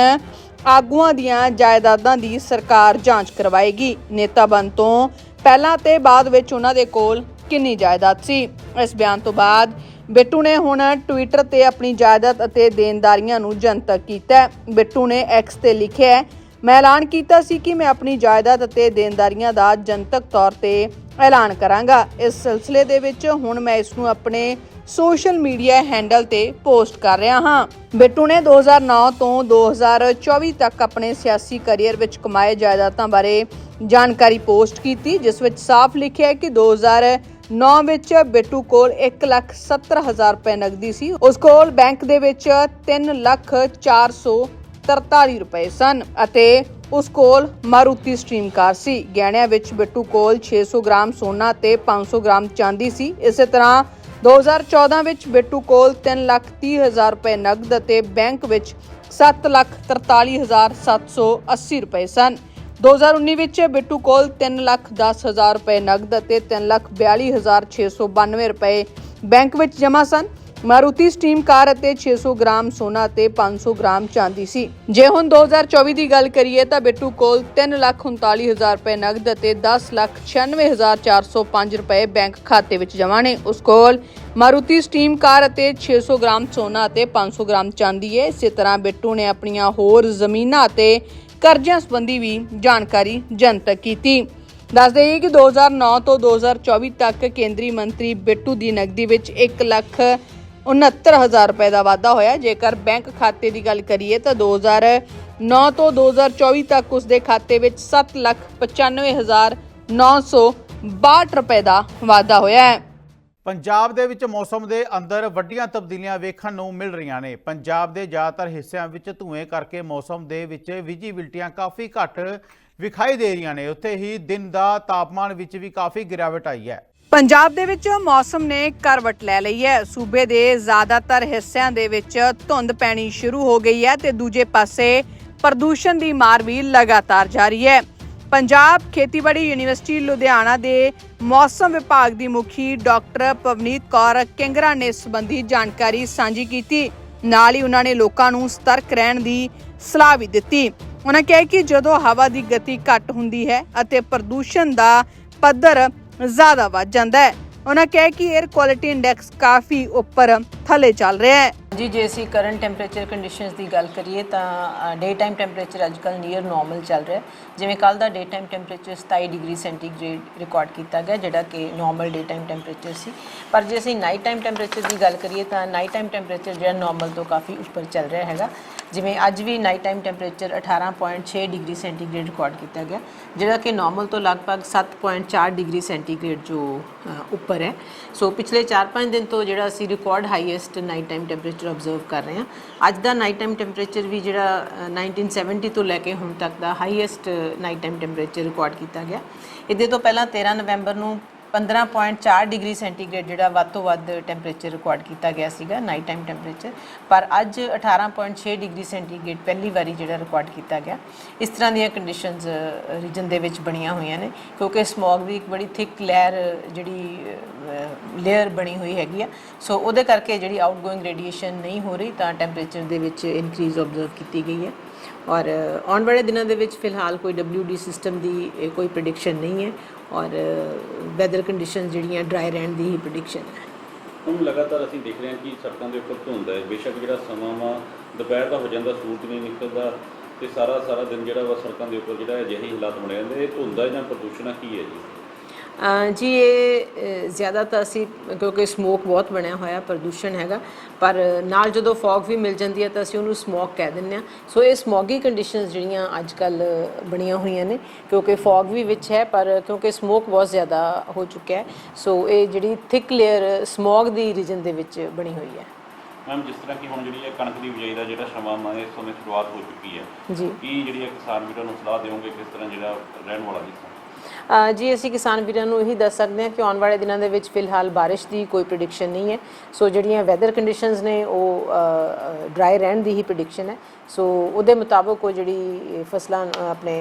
ਆਗੂਆਂ ਦੀਆਂ ਜਾਇਦਾਦਾਂ ਦੀ ਸਰਕਾਰ ਜਾਂਚ ਕਰਵਾਏਗੀ। ਨੇਤਾ ਬਣ ਤੋਂ ਪਹਿਲਾਂ ਤੇ ਬਾਅਦ ਵਿੱਚ ਉਹਨਾਂ ਦੇ ਕੋਲ ਕਿੰਨੀ ਜਾਇਦਾਦ ਸੀ? ਇਸ ਬਿਆਨ ਤੋਂ ਬਾਅਦ ਬਿੱਟੂ ਨੇ ਹੁਣ ਟਵਿੱਟਰ ਤੇ ਆਪਣੀ ਜਾਇਦਾਦ ਅਤੇ ਦੇਣਦਾਰੀਆਂ ਨੂੰ ਜਨਤਕ ਕੀਤਾ ਬਿੱਟੂ ਨੇ ਐਕਸ ਤੇ ਲਿਖਿਆ ਮੈਂ ਐਲਾਨ ਕੀਤਾ ਸੀ ਕਿ ਮੈਂ ਆਪਣੀ ਜਾਇਦਾਦ ਅਤੇ ਦੇਣਦਾਰੀਆਂ ਦਾ ਜਨਤਕ ਤੌਰ ਤੇ ਐਲਾਨ ਕਰਾਂਗਾ। ਇਸ ਸਿਲਸਿਲੇ ਦੇ ਵਿੱਚ ਹੁਣ ਮੈਂ ਇਸ ਨੂੰ ਆਪਣੇ ਸੋਸ਼ਲ ਮੀਡੀਆ ਹੈਂਡਲ ਤੇ ਪੋਸਟ ਕਰ ਰਿਹਾ ਹਾਂ। ਬਿੱਟੂ ਨੇ 2009 ਤੋਂ 2024 ਤੱਕ ਆਪਣੇ ਸਿਆਸੀ ਕੈਰੀਅਰ ਵਿੱਚ ਕਮਾਏ ਜਾਇਦਾਦਾਂ ਬਾਰੇ ਜਾਣਕਾਰੀ ਪੋਸਟ ਕੀਤੀ ਜਿਸ ਵਿੱਚ ਸਾਫ਼ ਲਿਖਿਆ ਹੈ ਕਿ 2009 ਵਿੱਚ ਬਿੱਟੂ ਕੋਲ 1,70,000 ਰੁਪਏ ਨਕਦੀ ਸੀ। ਉਸ ਕੋਲ ਬੈਂਕ ਦੇ ਵਿੱਚ 3,443 ਰੁਪਏ ਸਨ ਅਤੇ ਉਸ ਕੋਲ ਮਾਰੂਤੀ ਸਟ੍ਰੀਮ ਕਾਰ ਸੀ। ਗਹਿਣਿਆਂ ਵਿੱਚ ਬਿੱਟੂ ਕੋਲ 600 ਗ੍ਰਾਮ ਸੋਨਾ ਤੇ 500 ਗ੍ਰਾਮ ਚਾਂਦੀ ਸੀ। ਇਸੇ ਤਰ੍ਹਾਂ 2014 ਵਿੱਚ ਬਿੱਟੂ ਕੋਲ 3,30,000 ਰੁਪਏ ਨਕਦ ਅਤੇ ਬੈਂਕ ਵਿੱਚ 7,43,780 ਰੁਪਏ ਸਨ। 2019 ਵਿੱਚ ਬਿੱਟੂ ਕੋਲ 3,10,000 ਰੁਪਏ ਨਕਦ ਅਤੇ 3,42,692 ਰੁਪਏ ਬੈਂਕ ਵਿੱਚ ਜਮ੍ਹਾਂ ਸਨ। ਮਾਰੂਤੀ ਸਟ੍ਰੀਮ ਕਾਰ ਅਤੇ 600 ਗ੍ਰਾਮ ਸੋਨਾ ਅਤੇ 500 ਗ੍ਰਾਮ ਚਾਂਦੀ ਸੀ। ਜੇ ਹੁਣ 2024 ਦੀ ਗੱਲ ਕਰੀਏ ਤਾਂ ਬਿੱਟੂ ਕੋਲ 3,39,000 ਰੁਪਏ ਨਕਦ ਅਤੇ 10,96,405 ਰੁਪਏ ਬੈਂਕ ਖਾਤੇ ਵਿੱਚ ਜਮ੍ਹਾਂ ਨੇ। ਉਸ ਕੋਲ ਮਾਰੂਤੀ ਸਟੀਮ ਕਾਰ ਅਤੇ 600 ਗ੍ਰਾਮ ਸੋਨਾ ਅਤੇ 500 ਗ੍ਰਾਮ ਚਾਂਦੀ ਹੈ ਇਸੇ ਤਰ੍ਹਾਂ ਬਿੱਟੂ ਨੇ ਆਪਣੀਆਂ ਹੋਰ ਜ਼ਮੀਨਾਂ ਅਤੇ ਕਰਜ਼ਿਆਂ ਸੰਬੰਧੀ ਵੀ ਜਾਣਕਾਰੀ ਜਨਤਕ ਕੀਤੀ। ਦੱਸ ਦੇਈਏ ਕਿ 2009 ਤੋਂ 2024 ਤੱਕ ਕੇਂਦਰੀ ਮੰਤਰੀ ਬਿੱਟੂ ਦੀ ਨਕਦੀ ਵਿੱਚ 1 ਲੱਖ 69000 ਰੁਪਏ ਦਾ ਵਾਧਾ ਹੋਇਆ ਜੇਕਰ ਬੈਂਕ ਖਾਤੇ ਦੀ ਗੱਲ ਕਰੀਏ ਤਾਂ 2009 ਤੋਂ 2024 ਤੱਕ ਉਸ ਦੇ ਖਾਤੇ ਵਿੱਚ 795962 ਰੁਪਏ ਦਾ ਵਾਧਾ ਹੋਇਆ ਹੈ। ਪੰਜਾਬ ਦੇ ਵਿੱਚ ਮੌਸਮ ਦੇ ਅੰਦਰ ਵੱਡੀਆਂ ਤਬਦੀਲੀਆਂ ਵੇਖਣ ਨੂੰ ਮਿਲ ਰਹੀਆਂ ਨੇ। ਪੰਜਾਬ ਦੇ ਜ਼ਿਆਦਾਤਰ ਹਿੱਸਿਆਂ ਵਿੱਚ ਧੂਏ ਕਰਕੇ ਮੌਸਮ ਦੇ ਵਿੱਚ ਵਿਜੀਬਿਲਟੀਆਂ ਕਾਫੀ ਘੱਟ ਵਿਖਾਈ ਦੇ ਰਹੀਆਂ ਨੇ। ਉੱਥੇ ਹੀ ਦਿਨ ਦਾ ਤਾਪਮਾਨ ਵਿੱਚ ਵੀ ਕਾਫੀ ਗਿਰਾਵਟ ਆਈ ਹੈ। ਪੰਜਾਬ ਦੇ ਵਿੱਚ ਮੌਸਮ ਨੇ ਕਰਵਟ ਲੈ ਲਈ ਹੈ। ਸੂਬੇ ਦੇ ਜ਼ਿਆਦਾਤਰ ਹਿੱਸਿਆਂ ਦੇ ਵਿੱਚ ਧੁੰਦ ਪੈਣੀ ਸ਼ੁਰੂ ਹੋ ਗਈ ਹੈ ਤੇ ਦੂਜੇ ਪਾਸੇ ਪ੍ਰਦੂਸ਼ਣ ਦੀ ਮਾਰ ਵੀ ਲਗਾਤਾਰ ਜਾਰੀ ਹੈ। ਪੰਜਾਬ ਖੇਤੀਬਾੜੀ ਯੂਨੀਵਰਸਿਟੀ ਲੁਧਿਆਣਾ ਦੇ ਮੌਸਮ ਵਿਭਾਗ ਦੀ ਮੁਖੀ ਡਾਕਟਰ ਪਵਨੀਤ ਕੌਰ ਕਿੰਗਰਾ ਨੇ ਇਸ ਸੰਬੰਧੀ ਜਾਣਕਾਰੀ ਸਾਂਝੀ ਕੀਤੀ। ਨਾਲ ਹੀ ਉਹਨਾਂ ਨੇ ਲੋਕਾਂ ਨੂੰ ਸਤਰਕ ਰਹਿਣ ਦੀ ਸਲਾਹ ਵੀ ਦਿੱਤੀ। ਉਹਨਾਂ ਕਿਹਾ ਕਿ ਜਦੋਂ ਹਵਾ ਦੀ ਗਤੀ ਘੱਟ ਹੁੰਦੀ ਹੈ ਅਤੇ ਪ੍ਰਦੂਸ਼ਣ ਦਾ ਪੱਧਰ ਜ਼ਿਆਦਾ ਵੱਧ ਜਾਂਦਾ ਹੈ ਉਹਨਾਂ ਕਿਹਾ ਕਿ 에ਅਰ ਕੁਆਲਿਟੀ ਇੰਡੈਕਸ ਕਾਫੀ ਉੱਪਰ ਥੱਲੇ ਚੱਲ ਰਿਹਾ ਹੈ। ਜੀ, ਜੇ ਅਸੀਂ ਕਰੰਟ ਟੈਂਪਰੇਚਰ ਕੰਡੀਸ਼ਨਸ ਦੀ ਗੱਲ ਕਰੀਏ ਤਾਂ ਡੇ ਟਾਈਮ ਟੈਂਪਰੇਚਰ ਅੱਜ ਅੱਜਕੱਲ ਨੀਅਰ ਨਾਰਮਲ ਚੱਲ ਰਿਹਾ ਜਿਵੇਂ ਕੱਲ ਦਾ day time temperature 27 degree centigrade record ਕੀਤਾ ਗਿਆ, ਜਿਹੜਾ ਕਿ ਨਾਰਮਲ ਡੇ ਟਾਈਮ ਟੈਂਪਰੇਚਰ ਸੀ। ਪਰ ਜੇ ਅਸੀਂ ਨਾਈਟ ਟਾਈਮ ਟੈਂਪਰੇਚਰ ਦੀ ਗੱਲ ਕਰੀਏ ਤਾਂ ਨਾਈਟ ਟਾਈਮ ਟੈਂਪਰੇਚਰ ਜਿਹੜਾ ਨਾਰਮਲ ਤੋਂ ਕਾਫੀ ਉੱਪਰ ਚੱਲ ਰਿਹਾ ਹੈਗਾ। ਜਿਵੇਂ ਅੱਜ ਵੀ night time temperature 18.6 degree centigrade record ਕੀਤਾ ਗਿਆ ਜਿਹੜਾ ਕਿ ਨਾਰਮਲ ਤੋਂ ਲਗਭਗ 7.4 ਡਿਗਰੀ ਸੈਂਟੀਗ੍ਰੇਡ ਜੋ ਉੱਪਰ ਹੈ। ਸੋ ਪਿਛਲੇ 4-5 ਦਿਨ ਤੋਂ ਜਿਹੜਾ ਅਸੀਂ record highest night time temperature observe ਕਰ ਰਹੇ ਹਾਂ। ਅੱਜ ਦਾ ਨਾਈਟ ਟਾਈਮ ਟੈਂਪਰੇਚਰ ਵੀ ਜਿਹੜਾ ਅ, 1970 ਤੋਂ ਲੈ ਕੇ ਹੁਣ ਤੱਕ ਦਾ highest night time temperature record ਕੀਤਾ ਗਿਆ। ਇਹਦੇ ਤੋਂ ਪਹਿਲਾਂ 13 ਨਵੰਬਰ ਨੂੰ 15.4 ਡਿਗਰੀ ਸੈਂਟੀਗ੍ਰੇਡ ਜਿਹੜਾ ਵੱਧ ਤੋਂ ਵੱਧ ਟੈਂਪਰੇਚਰ ਰਿਕਾਰਡ ਕੀਤਾ ਗਿਆ ਸੀਗਾ ਨਾਈਟ ਟਾਈਮ ਟੈਂਪਰੇਚਰ ਪਰ ਅੱਜ 18.6 ਡਿਗਰੀ ਸੈਂਟੀਗ੍ਰੇਡ ਪਹਿਲੀ ਵਾਰੀ ਜਿਹੜਾ ਰਿਕਾਰਡ ਕੀਤਾ ਗਿਆ। ਇਸ ਤਰ੍ਹਾਂ ਦੀਆਂ ਕੰਡੀਸ਼ਨਸ ਰੀਜਨ ਦੇ ਵਿੱਚ ਬਣੀਆਂ ਹੋਈਆਂ ਨੇ, ਕਿਉਂਕਿ ਸਮੌਗ ਦੀ ਇੱਕ ਬੜੀ ਥਿਕ ਲੇਅਰ ਜਿਹੜੀ ਲੇਅਰ ਬਣੀ ਹੋਈ ਹੈਗੀ ਆ। ਸੋ ਉਹਦੇ ਕਰਕੇ ਜਿਹੜੀ ਆਊਟਗੋਇੰਗ ਰੇਡੀਏਸ਼ਨ ਨਹੀਂ ਹੋ ਰਹੀ, ਤਾਂ ਟੈਂਪਰੇਚਰ ਦੇ ਵਿੱਚ ਇਨਕਰੀਜ਼ ਆਬਜ਼ਰਵ ਕੀਤੀ ਗਈ ਹੈ। ਔਰ ਆਉਣ ਵਾਲੇ ਦਿਨਾਂ ਦੇ ਵਿੱਚ ਫਿਲਹਾਲ ਕੋਈ WD ਸਿਸਟਮ ਦੀ ਕੋਈ ਪ੍ਰੈਡਿਕਸ਼ਨ ਨਹੀਂ ਹੈ। ਔਰ ਵੈਦਰ ਕੰਡੀਸ਼ਨ ਜਿਹੜੀਆਂ ਡਰਾਈ ਰਹਿਣ ਦੀ ਹੀ ਪ੍ਰੈਡਿਕਸ਼ਨ ਹੈ। ਹੁਣ ਲਗਾਤਾਰ ਅਸੀਂ ਦੇਖ ਰਹੇ ਹਾਂ ਕਿ ਸੜਕਾਂ ਦੇ ਉੱਪਰ ਧੁੰਦ ਹੈ। ਬੇਸ਼ੱਕ ਜਿਹੜਾ ਸਮਾਂ ਵਾ, ਦੁਪਹਿਰ ਦਾ ਹੋ ਜਾਂਦਾ, ਸੂਰਜ ਨਹੀਂ ਨਿਕਲਦਾ ਤੇ ਸਾਰਾ ਸਾਰਾ ਦਿਨ ਜਿਹੜਾ ਵਾ ਸੜਕਾਂ ਦੇ ਉੱਪਰ ਜਿਹੜਾ ਅਜਿਹੇ ਹਾਲਾਤ ਬਣੇ ਰਹਿੰਦੇ। ਇਹ ਧੁੰਦ ਹੈ ਜਾਂ ਪ੍ਰਦੂਸ਼ਣ ਹੈ, ਕੀ ਹੈ ਜੀ? ਜੀ ਇਹ ਅ, ਜ਼ਿਆਦਾਤਰ ਅਸੀਂ ਕਿਉਂਕਿ ਸਮੋਕ ਬਹੁਤ ਬਣਿਆ ਹੋਇਆ ਪ੍ਰਦੂਸ਼ਣ ਹੈਗਾ ਪਰ ਨਾਲ ਜਦੋਂ ਫੌਗ ਵੀ ਮਿਲ ਜਾਂਦੀ ਹੈ ਤਾਂ ਅਸੀਂ ਉਹਨੂੰ ਸਮੋਕ ਕਹਿ ਦਿੰਦੇ ਆ ਸੋ ਇਹ ਸਮੋਗੀ ਕੰਡੀਸ਼ਨਸ ਜਿਹੜੀਆਂ ਅੱਜ ਕੱਲ ਬਣੀਆਂ ਹੋਈਆਂ ਨੇ ਕਿਉਂਕਿ ਫੌਗ ਵੀ ਵਿੱਚ ਹੈ ਪਰ ਕਿਉਂਕਿ ਸਮੋਕ ਬਹੁਤ ਜ਼ਿਆਦਾ ਹੋ ਚੁੱਕਿਆ ਹੈ ਸੋ ਇਹ ਜਿਹੜੀ ਥਿਕ ਲੇਅਰ ਸਮੋਗ ਦੀ ਰੀਜਨ ਦੇ ਵਿੱਚ ਬਣੀ ਹੋਈ ਹੈ। ਮੈਮ ਜਿਸ ਤਰ੍ਹਾਂ ਕਿ ਹੁਣ ਜਿਹੜੀ ਇਹ ਕਣਕ ਦੀ ਬਿਜਾਈ ਦਾ ਜਿਹੜਾ ਸਮਾਂ ਵਾ ਇਸ ਸਮੇਂ ਸ਼ੁਰੂਆਤ ਹੋ ਚੁੱਕੀ ਹੈ ਜੀ। ਕੀ ਜਿਹੜੀ ਕਿਸਾਨ ਵੀਰਾਂ ਨੂੰ ਸਲਾਹ ਦਿਓਗੇ ਕਿਸ ਤਰ੍ਹਾਂ ਜਿਹੜਾ ਰਹਿਣ ਵਾਲਾ ਜੀ? ਜੀ, ਅਸੀਂ ਕਿਸਾਨ ਵੀਰਾਂ ਨੂੰ ਇਹੀ ਦੱਸ ਸਕਦੇ ਹਾਂ ਕਿ ਆਉਣ ਵਾਲੇ ਦਿਨਾਂ ਦੇ ਵਿੱਚ ਫਿਲਹਾਲ ਬਾਰਿਸ਼ ਦੀ ਕੋਈ ਪ੍ਰੈਡਿਕਸ਼ਨ ਨਹੀਂ ਹੈ। ਸੋ ਜਿਹੜੀਆਂ ਵੈਦਰ ਕੰਡੀਸ਼ਨਸ ਨੇ, ਉਹ ਡਰਾਈ ਰਹਿਣ ਦੀ ਹੀ ਪ੍ਰੈਡਿਕਸ਼ਨ ਹੈ। ਸੋ ਉਹਦੇ ਮੁਤਾਬਕ ਉਹ ਜਿਹੜੀ ਫਸਲਾਂ ਆਪਣੇ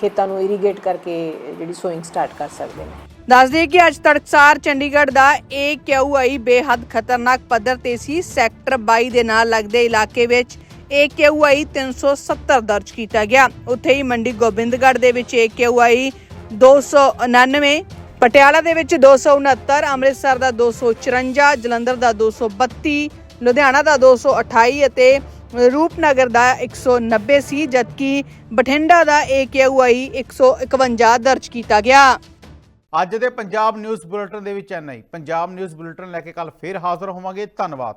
ਖੇਤਾਂ ਨੂੰ ਇਰੀਗੇਟ ਕਰਕੇ ਜਿਹੜੀ ਸੋਇੰਗ ਸਟਾਰਟ ਕਰ ਸਕਦੇ ਨੇ। ਦੱਸ ਦਈਏ ਕਿ ਅੱਜ ਤੜਕਸਾਰ ਚੰਡੀਗੜ੍ਹ ਦਾ AQI ਬੇਹੱਦ ਖਤਰਨਾਕ ਪੱਧਰ ਤੇ ਸੀ। ਸੈਕਟਰ 22 ਦੇ ਨਾਲ ਲੱਗਦੇ ਇਲਾਕੇ ਵਿੱਚ AQI 370 ਦਰਜ ਕੀਤਾ ਗਿਆ। ਉੱਥੇ ਹੀ ਮੰਡੀ ਗੋਬਿੰਦਗੜ੍ਹ ਦੇ ਵਿੱਚ AQI 299 ਪਟਿਆਲਾ ਦੇ ਵਿੱਚ 269 ਅੰਮ੍ਰਿਤਸਰ ਦਾ 254 ਜਲੰਧਰ ਦਾ 232 ਲੁਧਿਆਣਾ ਦਾ 228 ਅਤੇ ਰੂਪਨਗਰ ਦਾ 190 ਸੀ ਜਦਕਿ ਬਠਿੰਡਾ ਦਾ AQI 151 ਦਰਜ ਕੀਤਾ ਗਿਆ। ਅੱਜ ਦੇ ਪੰਜਾਬ ਨਿਊਜ਼ ਬੁਲੇਟਿਨ ਦੇ ਵਿੱਚ ਇੰਨਾ ਹੀ। ਪੰਜਾਬ ਨਿਊਜ਼ ਬੁਲੇਟਿਨ ਲੈ ਕੇ ਕੱਲ ਫੇਰ ਹਾਜ਼ਰ ਹੋਵਾਂਗੇ। ਧੰਨਵਾਦ।